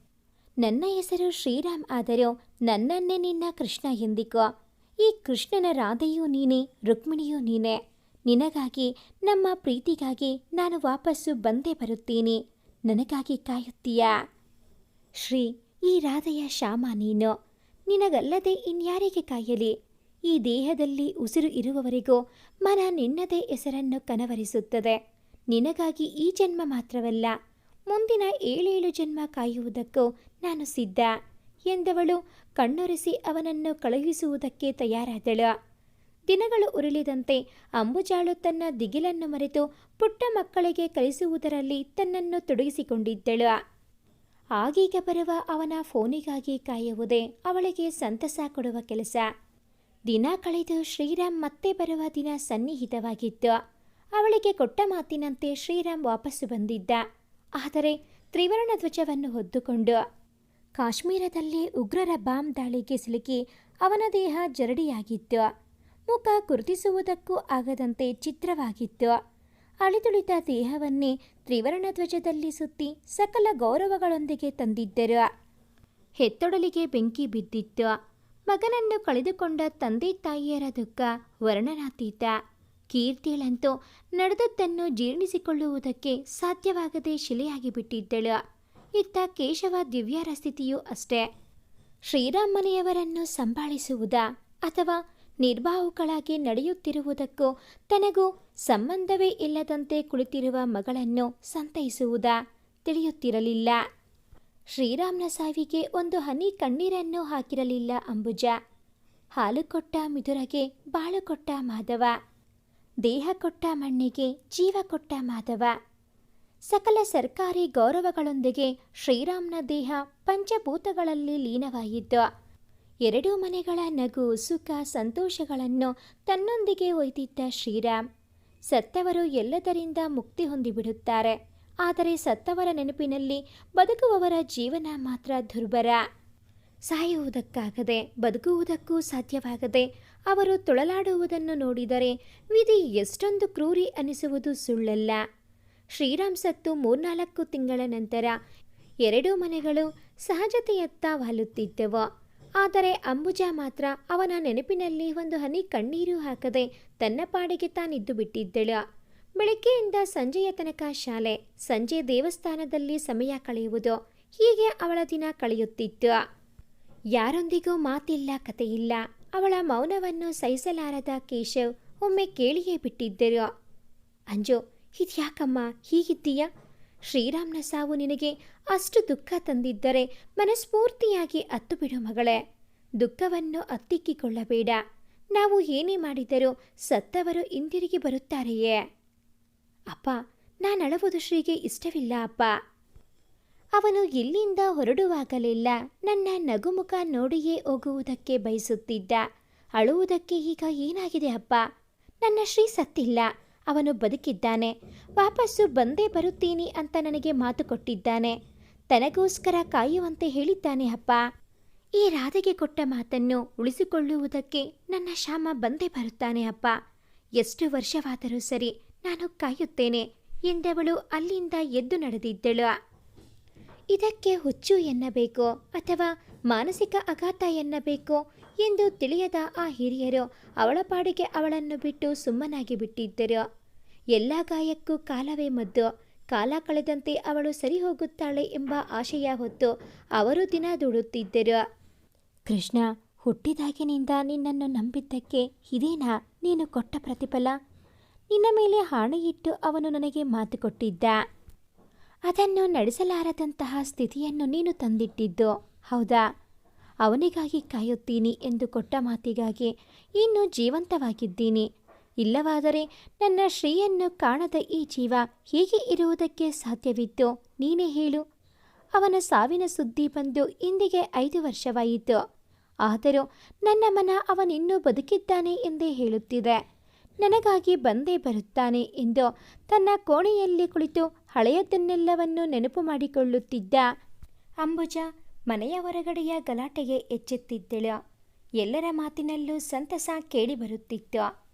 ನನ್ನ ಹೆಸರು ಶ್ರೀರಾಮ್, ಆದರೂ ನನ್ನನ್ನೇ ನಿನ್ನ ಕೃಷ್ಣ ಎಂದಿಕೋ. ಈ ಕೃಷ್ಣನ ರಾಧೆಯೂ ನೀನೇ, ರುಕ್ಮಿಣಿಯೂ ನೀನೇ. ನಿನಗಾಗಿ, ನಮ್ಮ ಪ್ರೀತಿಗಾಗಿ ನಾನು ವಾಪಸ್ಸು ಬಂದೇ ಬರುತ್ತೀನಿ. ನನಗಾಗಿ ಕಾಯುತ್ತೀಯಾ? ಶ್ರೀ, ಈ ರಾಧೆಯ ಶ್ಯಾಮ ನೀನು. ನಿನಗಲ್ಲದೆ ಇನ್ಯಾರಿಗೆ ಕಾಯಲಿ? ಈ ದೇಹದಲ್ಲಿ ಉಸಿರು ಇರುವವರೆಗೂ ಮನ ನಿನ್ನದೇ ಹೆಸರನ್ನು ಕನವರಿಸುತ್ತದೆ. ನಿನಗಾಗಿ ಈ ಜನ್ಮ ಮಾತ್ರವಲ್ಲ, ಮುಂದಿನ ಏಳೇಳು ಜನ್ಮ ಕಾಯುವುದಕ್ಕೂ ನಾನು ಸಿದ್ಧ ಎಂದವಳು ಕಣ್ಣೊರೆಸಿ ಅವನನ್ನು ಕಳುಹಿಸುವುದಕ್ಕೆ ತಯಾರಾದಳು. ದಿನಗಳು ಉರುಳಿದಂತೆ ಅಂಬುಜಾಳು ತನ್ನ ದಿಗಿಲನ್ನು ಮರೆತು ಪುಟ್ಟ ಮಕ್ಕಳಿಗೆ ಕಲಿಸುವುದರಲ್ಲಿ ತನ್ನನ್ನು ತೊಡಗಿಸಿಕೊಂಡಿದ್ದಳು. ಆಗೀಗ ಬರುವ ಅವನ ಫೋನಿಗಾಗಿ ಕಾಯುವುದೇ ಅವಳಿಗೆ ಸಂತಸ ಕೊಡುವ ಕೆಲಸ. ದಿನ ಕಳೆದು ಶ್ರೀರಾಮ್ ಮತ್ತೆ ಬರುವ ದಿನ ಸನ್ನಿಹಿತವಾಗಿತ್ತು. ಅವಳಿಗೆ ಕೊಟ್ಟ ಮಾತಿನಂತೆ ಶ್ರೀರಾಮ್ ವಾಪಸ್ಸು ಬಂದಿದ್ದ. ಆದರೆ ತ್ರಿವರ್ಣ ಧ್ವಜವನ್ನು ಹೊದ್ದುಕೊಂಡು ಕಾಶ್ಮೀರದಲ್ಲಿ ಉಗ್ರರ ಬಾಂಬ್ ದಾಳಿಗೆ ಸಿಲುಕಿ ಅವನ ದೇಹ ಜರಡಿಯಾಗಿತ್ತು. ಮುಖ ಗುರುತಿಸುವುದಕ್ಕೂ ಆಗದಂತೆ ಚಿತ್ರವಾಗಿತ್ತು ಅಳಿದುಳಿದ ದೇಹವನ್ನೇ ತ್ರಿವರ್ಣ ಧ್ವಜದಲ್ಲಿ ಸುತ್ತಿ ಸಕಲ ಗೌರವಗಳೊಂದಿಗೆ ತಂದಿದ್ದರು. ಹೆತ್ತೊಡಲಿಗೆ ಬೆಂಕಿ ಬಿದ್ದಿತ್ತು. ಮಗನನ್ನು ಕಳೆದುಕೊಂಡ ತಂದೆ ತಾಯಿಯರ ದುಃಖ ವರ್ಣನಾತೀತ. ಕೀರ್ತಿಯಳಂತೂ ನಡೆದದ್ದನ್ನು ಜೀರ್ಣಿಸಿಕೊಳ್ಳುವುದಕ್ಕೆ ಸಾಧ್ಯವಾಗದೆ ಶಿಲೆಯಾಗಿ ಬಿಟ್ಟಿದ್ದಳು ಇತ್ತ ಕೇಶವ ದಿವ್ಯರ ಸ್ಥಿತಿಯೂ ಅಷ್ಟೇ. ಶ್ರೀರಾಮನೆಯವರನ್ನು ಸಂಭಾಳಿಸುವುದ ಅಥವಾ ನಿರ್ಬಾಹುಗಳಾಗಿ ನಡೆಯುತ್ತಿರುವುದಕ್ಕೂ ತನಗೂ ಸಂಬಂಧವೇ ಇಲ್ಲದಂತೆ ಕುಳಿತಿರುವ ಮಗಳನ್ನು ಸಂತೈಸುವುದಾ ತಿಳಿಯುತ್ತಿರಲಿಲ್ಲ. ಶ್ರೀರಾಮ್ನ ಸಾವಿಗೆ ಒಂದು ಹನಿ ಕಣ್ಣೀರನ್ನು ಹಾಕಿರಲಿಲ್ಲ ಅಂಬುಜ. ಹಾಲು ಕೊಟ್ಟ ಮಿದುರಗೆ ಬಾಳು ಕೊಟ್ಟ ಮಾಧವ. ದೇಹ ಕೊಟ್ಟ ಮಣ್ಣಿಗೆ ಜೀವ ಕೊಟ್ಟ ಮಾಧವ. ಸಕಲ ಸರ್ಕಾರಿ ಗೌರವಗಳೊಂದಿಗೆ ಶ್ರೀರಾಮ್ನ ದೇಹ ಪಂಚಭೂತಗಳಲ್ಲಿ ಲೀನವಾಯಿತು ಎರಡೂ ಮನೆಗಳ ನಗು, ಸುಖ, ಸಂತೋಷಗಳನ್ನು ತನ್ನೊಂದಿಗೆ ಒಯ್ದಿದ್ದ ಶ್ರೀರಾಮ್ ಸತ್ತವರು ಎಲ್ಲದರಿಂದ ಮುಕ್ತಿ ಹೊಂದಿಬಿಡುತ್ತಾರೆ. ಆದರೆ ಸತ್ತವರ ನೆನಪಿನಲ್ಲಿ ಬದುಕುವವರ ಜೀವನ ಮಾತ್ರ ದುರ್ಬರ ಸಾಯುವುದಕ್ಕಾಗದೆ, ಬದುಕುವುದಕ್ಕೂ ಸಾಧ್ಯವಾಗದೆ ಅವರು ತೊಳಲಾಡುವುದನ್ನು ನೋಡಿದರೆ ವಿಧಿ ಎಷ್ಟೊಂದು ಕ್ರೂರಿ ಅನಿಸುವುದು ಸುಳ್ಳಲ್ಲ. ಶ್ರೀರಾಮ್ ಸತ್ತು ಮೂರ್ನಾಲ್ಕು ತಿಂಗಳ ನಂತರ ಎರಡೂ ಮನೆಗಳು ಸಹಜತೆಯತ್ತ ವಾಲುತ್ತಿದ್ದವು. ಆದರೆ ಅಂಬುಜಾ ಮಾತ್ರ ಅವನ ನೆನಪಿನಲ್ಲಿ ಒಂದು ಹನಿ ಕಣ್ಣೀರು ಹಾಕದೆ ತನ್ನ ಪಾಡಿಗೆ ತಾನಿದ್ದು ಬಿಟ್ಟಿದ್ದಳು. ಬೆಳಗ್ಗೆಯಿಂದ ಸಂಜೆಯ ತನಕ ಶಾಲೆ, ಸಂಜೆ ದೇವಸ್ಥಾನದಲ್ಲಿ ಸಮಯ ಕಳೆಯುವುದು, ಹೀಗೆ ಅವಳ ದಿನ ಕಳೆಯುತ್ತಿತ್ತು. ಯಾರೊಂದಿಗೂ ಮಾತಿಲ್ಲ, ಕಥೆಯಿಲ್ಲ. ಅವಳ ಮೌನವನ್ನು ಸಹಿಸಲಾರದ ಕೇಶವ್ ಒಮ್ಮೆ ಕೇಳಿಯೇ ಬಿಟ್ಟಿದ್ದರು. ಅಂಜು ಇದ್ಯಾಕಮ್ಮ ಹೀಗಿದ್ದೀಯಾ? ಶ್ರೀರಾಮ್ನ ಸಾವು ನಿನಗೆ ಅಷ್ಟು ದುಃಖ ತಂದಿದ್ದರೆ ಮನಸ್ಫೂರ್ತಿಯಾಗಿ ಅತ್ತು ಬಿಡು ಮಗಳೇ. ದುಃಖವನ್ನು ಅತ್ತಿಕ್ಕಿಕೊಳ್ಳಬೇಡ. ನಾವು ಏನೇ ಮಾಡಿದರೂ ಸತ್ತವರು ಹಿಂದಿರುಗಿ ಬರುತ್ತಾರೆಯೇ? ಅಪ್ಪ ನಾನಳುವುದು ಶ್ರೀಗೆ ಇಷ್ಟವಿಲ್ಲ ಅಪ್ಪ. ಅವನು ಇಲ್ಲಿಂದ ಹೊರಡುವಾಗಲೆಲ್ಲ ನನ್ನ ನಗುಮುಖ ನೋಡಿಯೇ ಹೋಗುವುದಕ್ಕೆ ಬಯಸುತ್ತಿದ್ದ. ಅಳುವುದಕ್ಕೆ ಈಗ ಏನಾಗಿದೆ ಅಪ್ಪ? ನನ್ನ ಶ್ರೀ ಸತ್ತಿಲ್ಲ. ಅವನು ಬದುಕಿದ್ದಾನೆ. ವಾಪಸ್ಸು ಬಂದೇ ಬರುತ್ತೀನಿ ಅಂತ ನನಗೆ ಮಾತು ಕೊಟ್ಟಿದ್ದಾನೆ. ತನಗೋಸ್ಕರ ಕಾಯುವಂತೆ ಹೇಳಿದ್ದಾನೆ, ಅಪ್ಪ. ಈ ರಾಧೆಗೆ ಕೊಟ್ಟ ಮಾತನ್ನು ಉಳಿಸಿಕೊಳ್ಳುವುದಕ್ಕೆ ನನ್ನ ಶ್ಯಾಮ ಬಂದೇ ಬರುತ್ತಾನೆ, ಅಪ್ಪ. ಎಷ್ಟು ವರ್ಷವಾದರೂ ಸರಿ ನಾನು ಕಾಯುತ್ತೇನೆ ಎಂದವಳು ಅಲ್ಲಿಂದ ಎದ್ದು ನಡೆದಿದ್ದಳು. ಇದಕ್ಕೆ ಹುಚ್ಚು ಎನ್ನಬೇಕೋ ಅಥವಾ ಮಾನಸಿಕ ಆಘಾತ ಎನ್ನಬೇಕೋ ಎಂದು ತಿಳಿಯದ ಆ ಹಿರಿಯರು ಅವಳ ಪಾಡಿಗೆ ಅವಳನ್ನು ಬಿಟ್ಟು ಸುಮ್ಮನಾಗಿ ಬಿಟ್ಟಿದ್ದರು. ಎಲ್ಲ ಗಾಯಕ್ಕೂ ಕಾಲವೇ ಮದ್ದು. ಕಾಲ ಕಳೆದಂತೆ ಅವಳು ಸರಿ ಹೋಗುತ್ತಾಳೆ ಎಂಬ ಆಶಯ ಹೊತ್ತು ಅವರು ದಿನ ದುಡುತ್ತಿದ್ದರು. ಕೃಷ್ಣ ಹುಟ್ಟಿದಾಗಿನಿಂದ ನಿನ್ನನ್ನು ನಂಬಿದ್ದಕ್ಕೆ ಇದೇನಾ? ನೀನು ಕೊಟ್ಟ ಪ್ರತಿಫಲ? ನಿನ್ನ ಮೇಲೆ ಹಾಣೆಯಿಟ್ಟು ಅವನು ನನಗೆ ಮಾತು ಕೊಟ್ಟಿದ್ದ. ಅದನ್ನು ನಡೆಸಲಾರದಂತಹ ಸ್ಥಿತಿಯನ್ನು ನೀನು ತಂದಿಟ್ಟಿದ್ದು. ಹೌದಾ? ಅವನಿಗಾಗಿ ಕಾಯುತ್ತೀನಿ ಎಂದು ಕೊಟ್ಟ ಮಾತಿಗಾಗಿ ಇನ್ನೂ ಜೀವಂತವಾಗಿದ್ದೀನಿ. ಇಲ್ಲವಾದರೆ ನನ್ನ ಶ್ರೀಯನ್ನು ಕಾಣದ ಈ ಜೀವ ಹೇಗೆ ಇರುವುದಕ್ಕೆ ಸಾಧ್ಯವಿತ್ತು. ನೀನೇ ಹೇಳು. ಅವನ ಸಾವಿನ ಸುದ್ದಿ ಬಂದು ಇಂದಿಗೆ ಐದು ವರ್ಷವಾಯಿತು. ಆದರೂ ನನ್ನ ಮನ ಅವನಿನ್ನೂ ಬದುಕಿದ್ದಾನೆ ಎಂದೇ ಹೇಳುತ್ತಿದೆ. ನನಗಾಗಿ ಬಂದೇ ಬರುತ್ತಾನೆ ಎಂದು ತನ್ನ ಕೋಣೆಯಲ್ಲಿ ಕುಳಿತು ಹಳೆಯದನ್ನೆಲ್ಲವನ್ನು ನೆನಪು ಮಾಡಿಕೊಳ್ಳುತ್ತಿದ್ದ. ಅಂಬುಜ ಮನೆಯ ಹೊರಗಡೆಯ ಗಲಾಟೆಗೆ ಎಚ್ಚೆತ್ತಿದ್ದಳು. ಎಲ್ಲರ ಮಾತಿನಲ್ಲೂ ಸಂತಸ ಕೇಳಿಬರುತ್ತಿತ್ತು.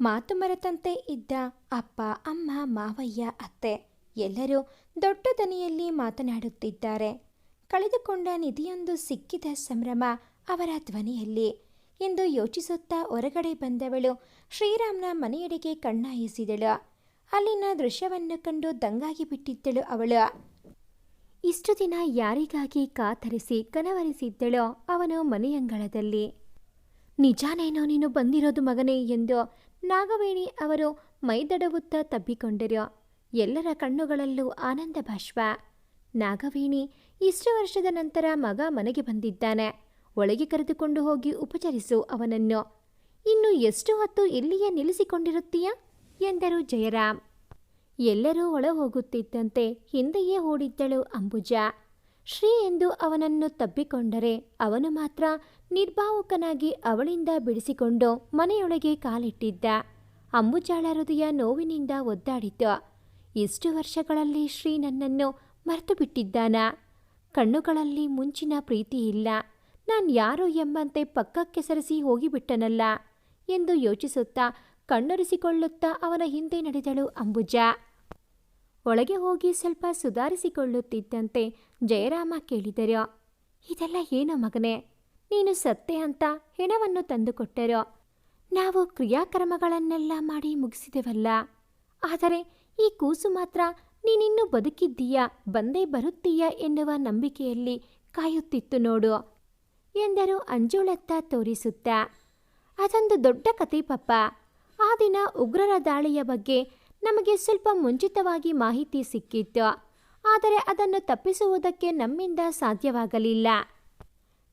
ಮಾತು ಮರೆತಂತೆ ಇದ್ದ ಅಪ್ಪ, ಅಮ್ಮ, ಮಾವಯ್ಯ, ಅತ್ತೆ ಎಲ್ಲರೂ ದೊಡ್ಡ ದನಿಯಲ್ಲಿ ಮಾತನಾಡುತ್ತಿದ್ದಾರೆ. ಕಳೆದುಕೊಂಡ ನಿಧಿಯೊಂದು ಸಿಕ್ಕಿದ ಸಂಭ್ರಮ ಅವರ ಧ್ವನಿಯಲ್ಲಿ. ಎಂದು ಯೋಚಿಸುತ್ತಾ ಹೊರಗಡೆ ಬಂದವಳು ಶ್ರೀರಾಮ್ನ ಮನೆಯೆಡೆಗೆ ಕಣ್ಣಾಯಿಸಿದಳು. ಅಲ್ಲಿನ ದೃಶ್ಯವನ್ನು ಕಂಡು ದಂಗಾಗಿ ಬಿಟ್ಟಿದ್ದಳು ಅವಳು. ಇಷ್ಟು ದಿನ ಯಾರಿಗಾಗಿ ಕಾತರಿಸಿ ಕನವರಿಸಿದ್ದಳೋ ಅವನು ಮನೆಯಂಗಳದಲ್ಲಿ. ನಿಜಾನೇನೋ ನೀನು ಬಂದಿರೋದು ಮಗನೇ ಎಂದು ನಾಗವೇಣಿ ಅವರು ಮೈದಡವುತ್ತ ತಬ್ಬಿಕೊಂಡರು. ಎಲ್ಲರ ಕಣ್ಣುಗಳಲ್ಲೂ ಆನಂದ ಭಾಷ್ವ ನಾಗವೇಣಿ ಇಷ್ಟು ವರ್ಷದ ನಂತರ ಮಗ ಮನೆಗೆ ಬಂದಿದ್ದಾನೆ. ಒಳಗೆ ಕರೆದುಕೊಂಡು ಹೋಗಿ ಉಪಚರಿಸು ಅವನನ್ನು. ಇನ್ನು ಎಷ್ಟು ಹೊತ್ತು ಇಲ್ಲಿಯೇ ನಿಲ್ಲಿಸಿಕೊಂಡಿರುತ್ತೀಯ? ಎಂದರು ಜಯರಾಮ್. ಎಲ್ಲರೂ ಒಳ ಹೋಗುತ್ತಿದ್ದಂತೆ ಹಿಂದೆಯೇ ಓಡಿದ್ದಳು ಅಂಬುಜ. ಶ್ರೀ ಎಂದು ಅವನನ್ನು ತಬ್ಬಿಕೊಂಡರೆ ಅವನು ಮಾತ್ರ ನಿರ್ಭಾವುಕನಾಗಿ ಅವಳಿಂದ ಬಿಡಿಸಿಕೊಂಡು ಮನೆಯೊಳಗೆ ಕಾಲಿಟ್ಟಿದ್ದ. ಅಂಬುಜಾಳ ಹೃದಯ ನೋವಿನಿಂದ ಒದ್ದಾಡಿತು. ಇಷ್ಟು ವರ್ಷಗಳಲ್ಲಿ ಶ್ರೀ ನನ್ನನ್ನು ಮರೆತು ಬಿಟ್ಟಿದ್ದಾನ. ಕಣ್ಣುಗಳಲ್ಲಿ ಮುಂಚಿನ ಪ್ರೀತಿ ಇಲ್ಲ. ನಾನು ಯಾರು ಎಂಬಂತೆ ಪಕ್ಕಕ್ಕೆ ಸರಿಸಿ ಹೋಗಿಬಿಟ್ಟನಲ್ಲ ಎಂದು ಯೋಚಿಸುತ್ತಾ ಕಣ್ಣೊರೆಸಿಕೊಳ್ಳುತ್ತಾ ಅವನ ಹಿಂದೆ ನಡೆದಳು ಅಂಬುಜಾ. ಒಳಗೆ ಹೋಗಿ ಸ್ವಲ್ಪ ಸುಧಾರಿಸಿಕೊಳ್ಳುತ್ತಿದ್ದಂತೆ ಜಯರಾಮ ಕೇಳಿದರು ಇದೆಲ್ಲ ಏನು ಮಗನೇ? ನೀನು ಸತ್ತೆ ಅಂತ ಹೆಣವನ್ನು ತಂದುಕೊಟ್ಟರೋ ನಾವು ಕ್ರಿಯಾಕ್ರಮಗಳನ್ನೆಲ್ಲ ಮಾಡಿ ಮುಗಿಸಿದೆವಲ್ಲ. ಆದರೆ ಈ ಕೂಸು ಮಾತ್ರ ನೀನಿನ್ನೂ ಬದುಕಿದ್ದೀಯಾ, ಬಂದೇ ಬರುತ್ತೀಯಾ ಎನ್ನುವ ನಂಬಿಕೆಯಲ್ಲಿ ಕಾಯುತ್ತಿತ್ತು ನೋಡು, ಎಂದರು ಅಂಜುಳತ್ತ ತೋರಿಸುತ್ತಾ. ಅದೊಂದು ದೊಡ್ಡ ಕತೆ ಪಪ್ಪ. ಆ ದಿನ ಉಗ್ರರ ದಾಳಿಯ ಬಗ್ಗೆ ನಮಗೆ ಸ್ವಲ್ಪ ಮುಂಚಿತವಾಗಿ ಮಾಹಿತಿ ಸಿಕ್ಕಿತ್ತು. ಆದರೆ ಅದನ್ನು ತಪ್ಪಿಸುವುದಕ್ಕೆ ನಮ್ಮಿಂದ ಸಾಧ್ಯವಾಗಲಿಲ್ಲ.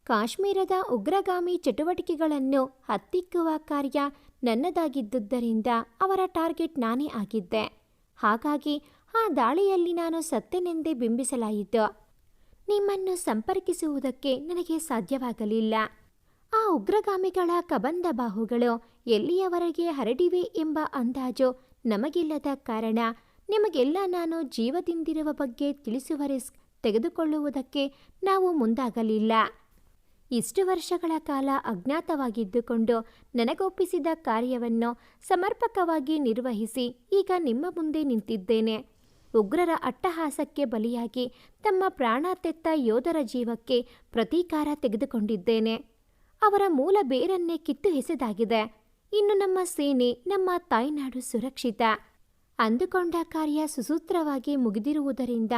ಕಾಶ್ಮೀರದ ಉಗ್ರಗಾಮಿ ಚಟುವಟಿಕೆಗಳನ್ನು ಹತ್ತಿಕ್ಕುವ ಕಾರ್ಯ ನನ್ನದಾಗಿದ್ದುದರಿಂದ ಅವರ ಟಾರ್ಗೆಟ್ ನಾನೇ ಆಗಿದ್ದೆ. ಹಾಗಾಗಿ ಆ ದಾಳಿಯಲ್ಲಿ ನಾನು ಸತ್ತೆನೆಂದೇ ಬಿಂಬಿಸಲಾಯಿತು. ನಿಮ್ಮನ್ನು ಸಂಪರ್ಕಿಸುವುದಕ್ಕೆ ನನಗೆ ಸಾಧ್ಯವಾಗಲಿಲ್ಲ. ಆ ಉಗ್ರಗಾಮಿಗಳ ಕಬಂಧ ಬಾಹುಗಳು ಎಲ್ಲಿಯವರೆಗೆ ಹರಡಿವೆ ಎಂಬ ಅಂದಾಜು ನಮಗಿಲ್ಲದ ಕಾರಣ ನಿಮಗೆಲ್ಲ ನಾನು ಜೀವದಿಂದಿರುವ ಬಗ್ಗೆ ತಿಳಿಸುವ ರಿಸ್ಕ್ ತೆಗೆದುಕೊಳ್ಳುವುದಕ್ಕೆ ನಾವು ಮುಂದಾಗಲಿಲ್ಲ. ಇಷ್ಟು ವರ್ಷಗಳ ಕಾಲ ಅಜ್ಞಾತವಾಗಿದ್ದುಕೊಂಡು ನನಗೊಪ್ಪಿಸಿದ ಕಾರ್ಯವನ್ನು ಸಮರ್ಪಕವಾಗಿ ನಿರ್ವಹಿಸಿ ಈಗ ನಿಮ್ಮ ಮುಂದೆ ನಿಂತಿದ್ದೇನೆ. ಉಗ್ರರ ಅಟ್ಟಹಾಸಕ್ಕೆ ಬಲಿಯಾಗಿ ತಮ್ಮ ಪ್ರಾಣ ತೆತ್ತ ಯೋಧರ ಜೀವಕ್ಕೆ ಪ್ರತೀಕಾರ ತೆಗೆದುಕೊಂಡಿದ್ದೇನೆ. ಅವರ ಮೂಲ ಬೇರನ್ನೇ ಕಿತ್ತು ಎಸೆದಾಗಿದೆ ಇನ್ನು ನಮ್ಮ ಸೇನೆ, ನಮ್ಮ ತಾಯ್ನಾಡು ಸುರಕ್ಷಿತ. ಅಂದುಕೊಂಡ ಕಾರ್ಯ ಸುಸೂತ್ರವಾಗಿ ಮುಗಿದಿರುವುದರಿಂದ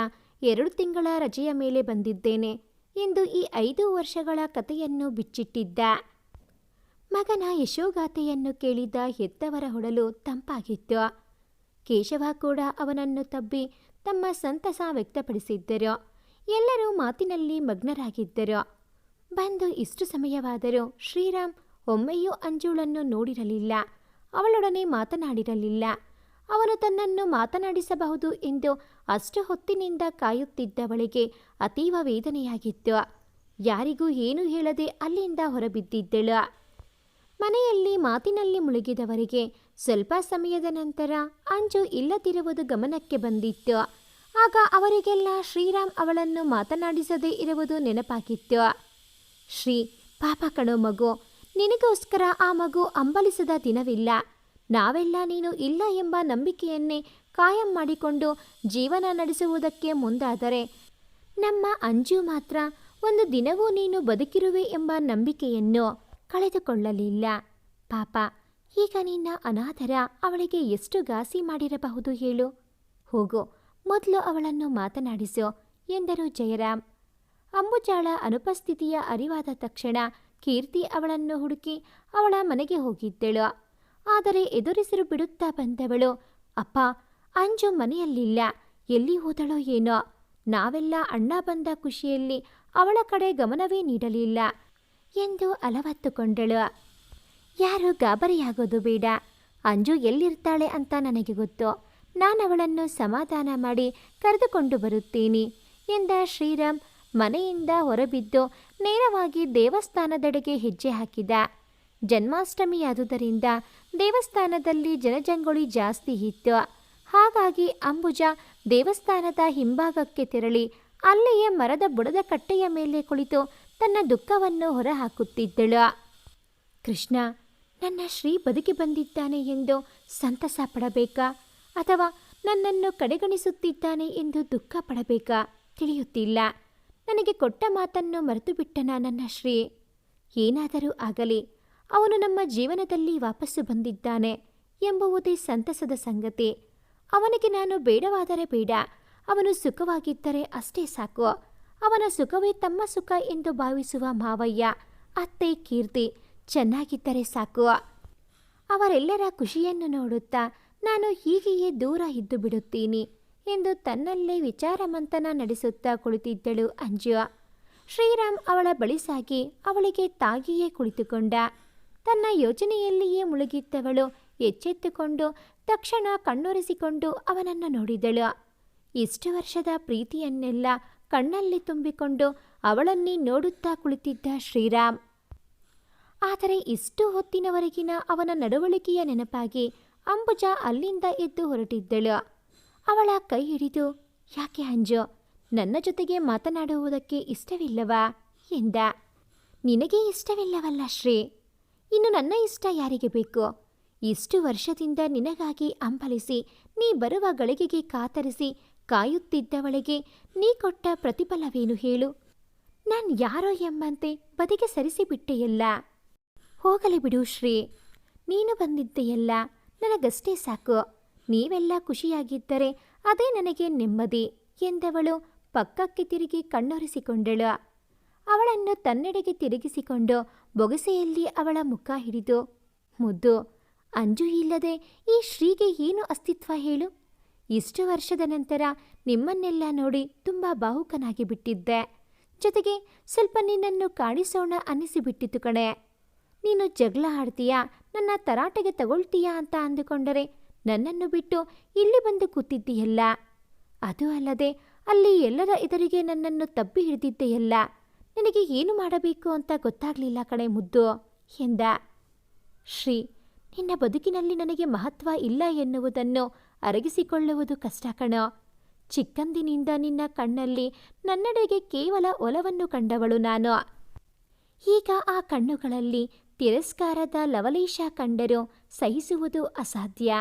ಎರಡು ತಿಂಗಳ ರಜೆಯ ಮೇಲೆ ಬಂದಿದ್ದೇನೆ ಎಂದು ಈ ಐದು ವರ್ಷಗಳ ಕಥೆಯನ್ನು ಬಿಚ್ಚಿಟ್ಟಿದ್ದ. ಮಗನ ಯಶೋಗಾಥೆಯನ್ನು ಕೇಳಿದ ಹೆತ್ತವರ ಹೊಡಲು ತಂಪಾಗಿತ್ತು. ಕೇಶವ ಕೂಡ ಅವನನ್ನು ತಬ್ಬಿ ತಮ್ಮ ಸಂತಸ ವ್ಯಕ್ತಪಡಿಸಿದ್ದರು. ಎಲ್ಲರೂ ಮಾತಿನಲ್ಲಿ ಮಗ್ನರಾಗಿದ್ದರು. ಬಂದು ಇಷ್ಟು ಸಮಯವಾದರೂ ಶ್ರೀರಾಮ್ ಒಮ್ಮೆಯೂ ಅಂಜುಳನ್ನು ನೋಡಿರಲಿಲ್ಲ. ಅವಳೊಡನೆ ಮಾತನಾಡಿರಲಿಲ್ಲ. ಅವನು ತನ್ನನ್ನು ಮಾತನಾಡಿಸಬಹುದು ಎಂದು ಅಷ್ಟು ಹೊತ್ತಿನಿಂದ ಕಾಯುತ್ತಿದ್ದವಳಿಗೆ ಅತೀವ ವೇದನೆಯಾಗಿತ್ತು. ಯಾರಿಗೂ ಏನು ಹೇಳದೆ ಅಲ್ಲಿಂದ ಹೊರಬಿದ್ದಿದ್ದಳು. ಮನೆಯಲ್ಲಿ ಮಾತಿನಲ್ಲಿ ಮುಳುಗಿದವರಿಗೆ ಸ್ವಲ್ಪ ಸಮಯದ ನಂತರ ಅಂಜು ಇಲ್ಲದಿರುವುದು ಗಮನಕ್ಕೆ ಬಂದಿತ್ತು. ಆಗ ಅವರಿಗೆಲ್ಲ ಶ್ರೀರಾಮ್ ಅವಳನ್ನು ಮಾತನಾಡಿಸದೇ ಇರುವುದು ನೆನಪಾಗಿತ್ತು. ಶ್ರೀ, ಪಾಪ ಕಣೋ ಮಗು ನಿನಗೋಸ್ಕರ ಆ ಮಗು ಅಂಬಲಿಸದ ದಿನವಿಲ್ಲ. ನಾವೆಲ್ಲ ನೀನು ಇಲ್ಲ ಎಂಬ ನಂಬಿಕೆಯನ್ನೇ ಕಾಯಂ ಮಾಡಿಕೊಂಡು ಜೀವನ ನಡೆಸುವುದಕ್ಕೆ ಮುಂದಾದರೆ ನಮ್ಮ ಅಂಜು ಮಾತ್ರ ಒಂದು ದಿನವೂ ನೀನು ಬದುಕಿರುವೆ ಎಂಬ ನಂಬಿಕೆಯನ್ನು ಕಳೆದುಕೊಳ್ಳಲಿಲ್ಲ. ಪಾಪ, ಈಗ ನಿನ್ನ ಅನಾಥರ ಅವಳಿಗೆ ಎಷ್ಟು ಘಾಸಿ ಮಾಡಿರಬಹುದು ಹೇಳು? ಹೋಗು, ಮೊದಲು ಅವಳನ್ನು ಮಾತನಾಡಿಸು ಎಂದರು ಜಯರಾಮ್. ಅಂಬುಜಾಳ ಅನುಪಸ್ಥಿತಿಯ ಅರಿವಾದ ತಕ್ಷಣ ಕೀರ್ತಿ ಅವಳನ್ನು ಹುಡುಕಿ ಅವಳ ಮನೆಗೆ ಹೋಗಿದ್ದಳು. ಆದರೆ ಎದುರಿಸಿರು ಬಿಡುತ್ತಾ ಬಂದವಳು. ಅಪ್ಪ, ಅಂಜು ಮನೆಯಲ್ಲಿಲ್ಲ. ಎಲ್ಲಿ ಹೋದಳೋ ಏನೋ. ನಾವೆಲ್ಲ ಅಣ್ಣ ಬಂದ ಖುಷಿಯಲ್ಲಿ ಅವಳ ಕಡೆ ಗಮನವೇ ನೀಡಲಿಲ್ಲ ಎಂದು ಅಲವತ್ತುಕೊಂಡಳು. ಯಾರು ಗಾಬರಿಯಾಗೋದು ಬೇಡ. ಅಂಜು ಎಲ್ಲಿರ್ತಾಳೆ ಅಂತ ನನಗೆ ಗೊತ್ತು. ನಾನು ಅವಳನ್ನು ಸಮಾಧಾನ ಮಾಡಿ ಕರೆದುಕೊಂಡು ಬರುತ್ತೇನೆ ಎಂದ ಶ್ರೀರಾಮ್ ಮನೆಯಿಂದ ಹೊರಬಿದ್ದು ನೇರವಾಗಿ ದೇವಸ್ಥಾನದೆಡೆಗೆ ಹೆಜ್ಜೆ ಹಾಕಿದ. ಜನ್ಮಾಷ್ಟಮಿಯಾದುದರಿಂದ ದೇವಸ್ಥಾನದಲ್ಲಿ ಜನಜಂಗುಳಿ ಜಾಸ್ತಿ ಇತ್ತು. ಹಾಗಾಗಿ ಅಂಬುಜ ದೇವಸ್ಥಾನದ ಹಿಂಭಾಗಕ್ಕೆ ತೆರಳಿ ಅಲ್ಲಿಯೇ ಮರದ ಬುಡದ ಕಟ್ಟೆಯ ಮೇಲೆ ಕುಳಿತು ತನ್ನ ದುಃಖವನ್ನು ಹೊರಹಾಕುತ್ತಿದ್ದಳು. ಕೃಷ್ಣ, ನನ್ನ ಶ್ರೀ ಬದುಕಿ ಬಂದಿದ್ದಾನೆ ಎಂದು ಸಂತಸ ಪಡಬೇಕಾ? ಅಥವಾ ನನ್ನನ್ನು ಕಡೆಗಣಿಸುತ್ತಿದ್ದಾನೆ ಎಂದು ದುಃಖ ಪಡಬೇಕಾ? ತಿಳಿಯುತ್ತಿಲ್ಲ. ನನಗೆ ಕೊಟ್ಟ ಮಾತನ್ನು ಮರೆತು ಬಿಟ್ಟನ ನನ್ನ ಶ್ರೀ? ಏನಾದರೂ ಆಗಲಿ, ಅವನು ನಮ್ಮ ಜೀವನದಲ್ಲಿ ವಾಪಸ್ಸು ಬಂದಿದ್ದಾನೆ ಎಂಬುವುದೇ ಸಂತಸದ ಸಂಗತಿ. ಅವನಿಗೆ ನಾನು ಬೇಡವಾದರೆ ಬೇಡ, ಅವನು ಸುಖವಾಗಿದ್ದರೆ ಅಷ್ಟೇ ಸಾಕು. ಅವನ ಸುಖವೇ ತಮ್ಮ ಸುಖ ಎಂದು ಭಾವಿಸುವ ಮಾವಯ್ಯ, ಅತ್ತೆ, ಕೀರ್ತಿ ಚೆನ್ನಾಗಿದ್ದರೆ ಸಾಕು. ಅವರೆಲ್ಲರ ಖುಷಿಯನ್ನು ನೋಡುತ್ತಾ ನಾನು ಹೀಗೆಯೇ ದೂರ ಇದ್ದು ಬಿಡುತ್ತೀನಿ. ಎಂದು ತನ್ನಲ್ಲೇ ವಿಚಾರಮಂಥನ ನಡೆಸುತ್ತಾ ಕುಳಿತಿದ್ದಳು ಅಂಜು ಶ್ರೀರಾಮ್ ಅವಳ ಬಳಿ ಸಾಗಿ ಅವಳಿಗೆ ತಾಗಿಯೇ ಕುಳಿತುಕೊಂಡ. ತನ್ನ ಯೋಚನೆಯಲ್ಲಿಯೇ ಮುಳುಗಿದ್ದವಳು ಎಚ್ಚೆತ್ತುಕೊಂಡು ತಕ್ಷಣ ಕಣ್ಣೊರೆಸಿಕೊಂಡು ಅವನನ್ನು ನೋಡಿದಳು. ಇಷ್ಟು ವರ್ಷದ ಪ್ರೀತಿಯನ್ನೆಲ್ಲ ಕಣ್ಣಲ್ಲಿ ತುಂಬಿಕೊಂಡು ಅವಳನ್ನೇ ನೋಡುತ್ತಾ ಕುಳಿತಿದ್ದ ಶ್ರೀರಾಮ್. ಆದರೆ ಇಷ್ಟು ಹೊತ್ತಿನವರೆಗಿನ ಅವನ ನಡವಳಿಕೆಯ ನೆನಪಾಗಿ ಅಂಬುಜ ಅಲ್ಲಿಂದ ಎದ್ದು ಹೊರಟಿದ್ದಳು. ಅವಳ ಕೈ ಹಿಡಿದು, ಯಾಕೆ ಅಂಜು, ನನ್ನ ಜೊತೆಗೆ ಮಾತನಾಡುವುದಕ್ಕೆ ಇಷ್ಟವಿಲ್ಲವಾ? ಎಂದ. ನಿನಗೆ ಇಷ್ಟವಿಲ್ಲವಲ್ಲ ಶ್ರೀ. ಇನ್ನು ನನ್ನ ಇಷ್ಟ ಯಾರಿಗೆ ಬೇಕು? ಇಷ್ಟು ವರ್ಷದಿಂದ ನಿನಗಾಗಿ ಅಂಬಲಿಸಿ, ನೀ ಬರುವ ಗಳಿಗೆಗೆ ಕಾತರಿಸಿ, ಕಾಯುತ್ತಿದ್ದವಳಿಗೆ ನೀ ಕೊಟ್ಟ ಪ್ರತಿಫಲವೇನು ಹೇಳು? ನಾನು ಯಾರೋ ಎಂಬಂತೆ ಬದಿಗೆ ಸರಿಸಿಬಿಟ್ಟೆಯಲ್ಲ? ಹೋಗಲಿ ಬಿಡು ಶ್ರೀ. ನೀನು ಬಂದಿದ್ದೆಯಲ್ಲ, ನನಗಷ್ಟೇ ಸಾಕು. ನೀವೆಲ್ಲ ಖುಷಿಯಾಗಿದ್ದರೆ ಅದೇ ನನಗೆ ನೆಮ್ಮದಿ ಎಂದವಳು ಪಕ್ಕಕ್ಕೆ ತಿರುಗಿ ಕಣ್ಣೊರೆಸಿಕೊಂಡಳು. ಅವಳನ್ನು ತನ್ನೆಡೆಗೆ ತಿರುಗಿಸಿಕೊಂಡು ಬೊಗಸೆಯಲ್ಲಿ ಅವಳ ಮುಖ ಹಿಡಿದು, ಮುದ್ದು, ಅಂಜು ಇಲ್ಲದೆ ಈ ಶ್ರೀಗೆ ಏನು ಅಸ್ತಿತ್ವ ಹೇಳು? ಇಷ್ಟು ವರ್ಷದ ನಂತರ ನಿಮ್ಮನ್ನೆಲ್ಲ ನೋಡಿ ತುಂಬ ಭಾವುಕನಾಗಿ ಬಿಟ್ಟಿದ್ದೆ. ಜೊತೆಗೆ ಸ್ವಲ್ಪ ನಿನ್ನನ್ನು ಕಾಣಿಸೋಣ ಅನ್ನಿಸಿಬಿಟ್ಟಿತು ಕಣೆ. ನೀನು ಜಗಳ ಆಡ್ತೀಯಾ? ನನ್ನ ತರಾಟೆಗೆ ತಗೊಳ್ತೀಯಾ? ಅಂತ ಅಂದುಕೊಂಡರೆ ನನ್ನನ್ನು ಬಿಟ್ಟು ಇಲ್ಲಿ ಬಂದು ಕೂತಿದ್ದೀಯಲ್ಲ? ಅದು ಅಲ್ಲದೆ ಅಲ್ಲಿ ಎಲ್ಲರ ಎದುರಿಗೆ ನನ್ನನ್ನು ತಬ್ಬಿ ಹಿಡಿದಿದ್ದೆಯಲ್ಲ? ನಿನಗೆ ಏನು ಮಾಡಬೇಕು ಅಂತ ಗೊತ್ತಾಗಲಿಲ್ಲ ಕಣೆ ಮುದ್ದು, ಎಂದ. ಶ್ರೀ, ನಿನ್ನ ಬದುಕಿನಲ್ಲಿ ನನಗೆ ಮಹತ್ವ ಇಲ್ಲ ಎನ್ನುವುದನ್ನು ಅರಗಿಸಿಕೊಳ್ಳುವುದು ಕಷ್ಟ ಕಣೋ. ಚಿಕ್ಕಂದಿನಿಂದ ನಿನ್ನ ಕಣ್ಣಲ್ಲಿ ನನ್ನಡೆಗೆ ಕೇವಲ ಒಲವನ್ನು ಕಂಡವಳು ನಾನು. ಈಗ ಆ ಕಣ್ಣುಗಳಲ್ಲಿ ತಿರಸ್ಕಾರದ ಲವಲೇಶ ಕಂಡರೂ ಸಹಿಸುವುದು ಅಸಾಧ್ಯ.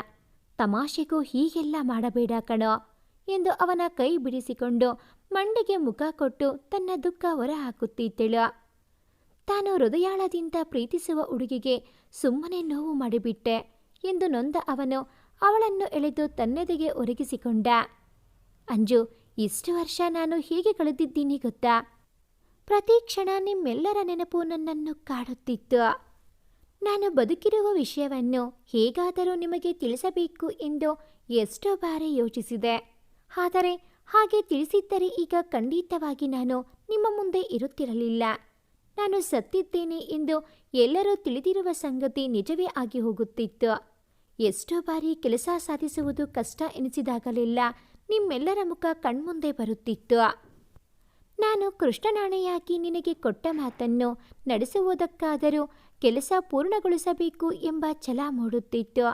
ತಮಾಷೆಗೂ ಹೀಗೆಲ್ಲ ಮಾಡಬೇಡ ಕಣೋ ಎಂದು ಅವನ ಕೈ ಬಿಡಿಸಿಕೊಂಡು ಮಂಡಿಗೆ ಮುಖ ಕೊಟ್ಟು ತನ್ನ ದುಃಖ ಹೊರಹಾಕುತ್ತಿದ್ದಳು. ತಾನು ಹೃದಯಾಳದಿಂದ ಪ್ರೀತಿಸುವ ಹುಡುಗಿಗೆ ಸುಮ್ಮನೆ ನೋವು ಮಾಡಿಬಿಟ್ಟೆ ಎಂದು ನೊಂದ ಅವನು ಅವಳನ್ನು ಎಳೆದು ತನ್ನೆದೆಗೆ ಒರಗಿಸಿಕೊಂಡ. ಅಂಜು, ಇಷ್ಟು ವರ್ಷ ನಾನು ಹೀಗೆ ಕಳೆದಿದ್ದೀನಿ ಗೊತ್ತಾ? ಪ್ರತಿ ಕ್ಷಣ ನಿಮ್ಮೆಲ್ಲರ ನೆನಪು ನನ್ನನ್ನು ಕಾಡುತ್ತಿತ್ತು. ನಾನು ಬದುಕಿರುವ ವಿಷಯವನ್ನು ಹೇಗಾದರೂ ನಿಮಗೆ ತಿಳಿಸಬೇಕು ಎಂದು ಎಷ್ಟೋ ಬಾರಿ ಯೋಚಿಸಿದೆ. ಆದರೆ ಹಾಗೆ ತಿಳಿಸಿದ್ದರೆ ಈಗ ಖಂಡಿತವಾಗಿ ನಾನು ನಿಮ್ಮ ಮುಂದೆ ಇರುತ್ತಿರಲಿಲ್ಲ. ನಾನು ಸತ್ತಿದ್ದೇನೆ ಎಂದು ಎಲ್ಲರೂ ತಿಳಿದಿರುವ ಸಂಗತಿ ನಿಜವೇ ಆಗಿ ಹೋಗುತ್ತಿತ್ತು. ಎಷ್ಟೋ ಬಾರಿ ಕೆಲಸ ಸಾಧಿಸುವುದು ಕಷ್ಟ ಎನಿಸಿದಾಗಲೆಲ್ಲ ನಿಮ್ಮೆಲ್ಲರ ಮುಖ ಕಣ್ಮುಂದೆ ಬರುತ್ತಿತ್ತು. ನಾನು ಕೃಷ್ಣನಾಣೆಯಾಗಿ ನಿನಗೆ ಕೊಟ್ಟ ಮಾತನ್ನು ನಡೆಸುವುದಕ್ಕಾದರೂ ಕೆಲಸ ಪೂರ್ಣಗೊಳಿಸಬೇಕು ಎಂಬ ಛಲ ಮೂಡುತ್ತಿತ್ತು.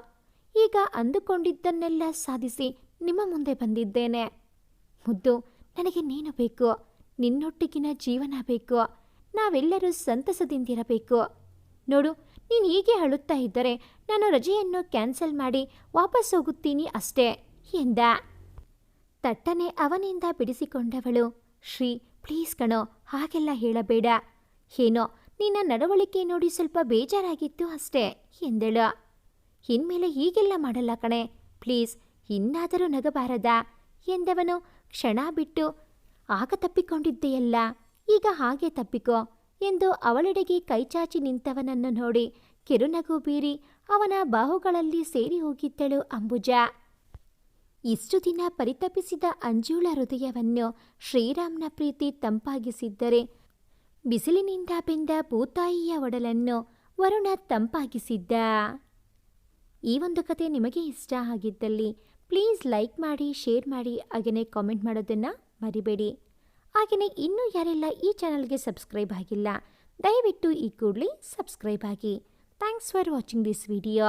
ಈಗ ಅಂದುಕೊಂಡಿದ್ದನ್ನೆಲ್ಲ ಸಾಧಿಸಿ ನಿಮ್ಮ ಮುಂದೆ ಬಂದಿದ್ದೇನೆ. ಮುದ್ದು, ನನಗೆ ನೀನು ಬೇಕು. ನಿನ್ನೊಟ್ಟಿಗಿನ ಜೀವನ ಬೇಕು. ನಾವೆಲ್ಲರೂ ಸಂತಸದಿಂದಿರಬೇಕು. ನೋಡು, ನೀನು ಹೀಗೆ ಅಳುತ್ತಾ ಇದ್ದರೆ ನಾನು ರಜೆಯನ್ನು ಕ್ಯಾನ್ಸಲ್ ಮಾಡಿ ವಾಪಸ್ ಹೋಗುತ್ತೀನಿ ಅಷ್ಟೇ, ಎಂದ. ತಟ್ಟನೆ ಅವನಿಂದ ಬಿಡಿಸಿಕೊಂಡವಳು, ಶ್ರೀ, ಪ್ಲೀಸ್ ಕಣೋ, ಹಾಗೆಲ್ಲ ಹೇಳಬೇಡ. ಏನೋ ನಿನ್ನ ನಡವಳಿಕೆ ನೋಡಿ ಸ್ವಲ್ಪ ಬೇಜಾರಾಗಿತ್ತು ಅಷ್ಟೇ, ಎಂದಳು. ಇನ್ಮೇಲೆ ಹೀಗೆಲ್ಲ ಮಾಡಲ್ಲ ಕಣೆ, ಪ್ಲೀಸ್ ಇನ್ನಾದರೂ ನಗಬಾರದ, ಎಂದವನು ಕ್ಷಣ ಬಿಟ್ಟು, ಆಗ ತಪ್ಪಿಕೊಂಡಿದ್ದೆಯಲ್ಲ, ಈಗ ಹಾಗೆ ತಪ್ಪಿಕೋ, ಎಂದು ಅವಳೆಡೆಗೆ ಕೈಚಾಚಿ ನಿಂತವನನ್ನು ನೋಡಿ ಕಿರುನಗು ಬೀರಿ ಅವನ ಬಾಹುಗಳಲ್ಲಿ ಸೇರಿ ಹೋಗಿದ್ದಳು ಅಂಬುಜ. ಇಷ್ಟು ದಿನ ಪರಿತಪಿಸಿದ ಅಂಜೂಳ ಹೃದಯವನ್ನು ಶ್ರೀರಾಮ್ನ ಪ್ರೀತಿ ತಂಪಾಗಿಸಿದ್ದರೆ ಬಿಸಿಲಿನಿಂದ ಬೆಂದ ಭೂತಾಯಿಯ ಒಡಲನ್ನು ವರುಣ ತಂಪಾಗಿಸಿದ್ದ. ಈ ಒಂದು ಕತೆ ನಿಮಗೆ ಇಷ್ಟ ಆಗಿದ್ದಲ್ಲಿ ಪ್ಲೀಸ್ ಲೈಕ್ ಮಾಡಿ ಶೇರ್ ಮಾಡಿ ಹಾಗೆಯೇ ಕಾಮೆಂಟ್ ಮಾಡೋದನ್ನು ಮರಿಬೇಡಿ. ಹಾಗೆಯೇ ಇನ್ನೂ ಯಾರೆಲ್ಲ ಈ ಚಾನಲ್ಗೆ ಸಬ್ಸ್ಕ್ರೈಬ್ ಆಗಿಲ್ಲ, ದಯವಿಟ್ಟು ಈ ಕೂಡಲೇ ಸಬ್ಸ್ಕ್ರೈಬ್ ಆಗಿ. Thanks for watching this video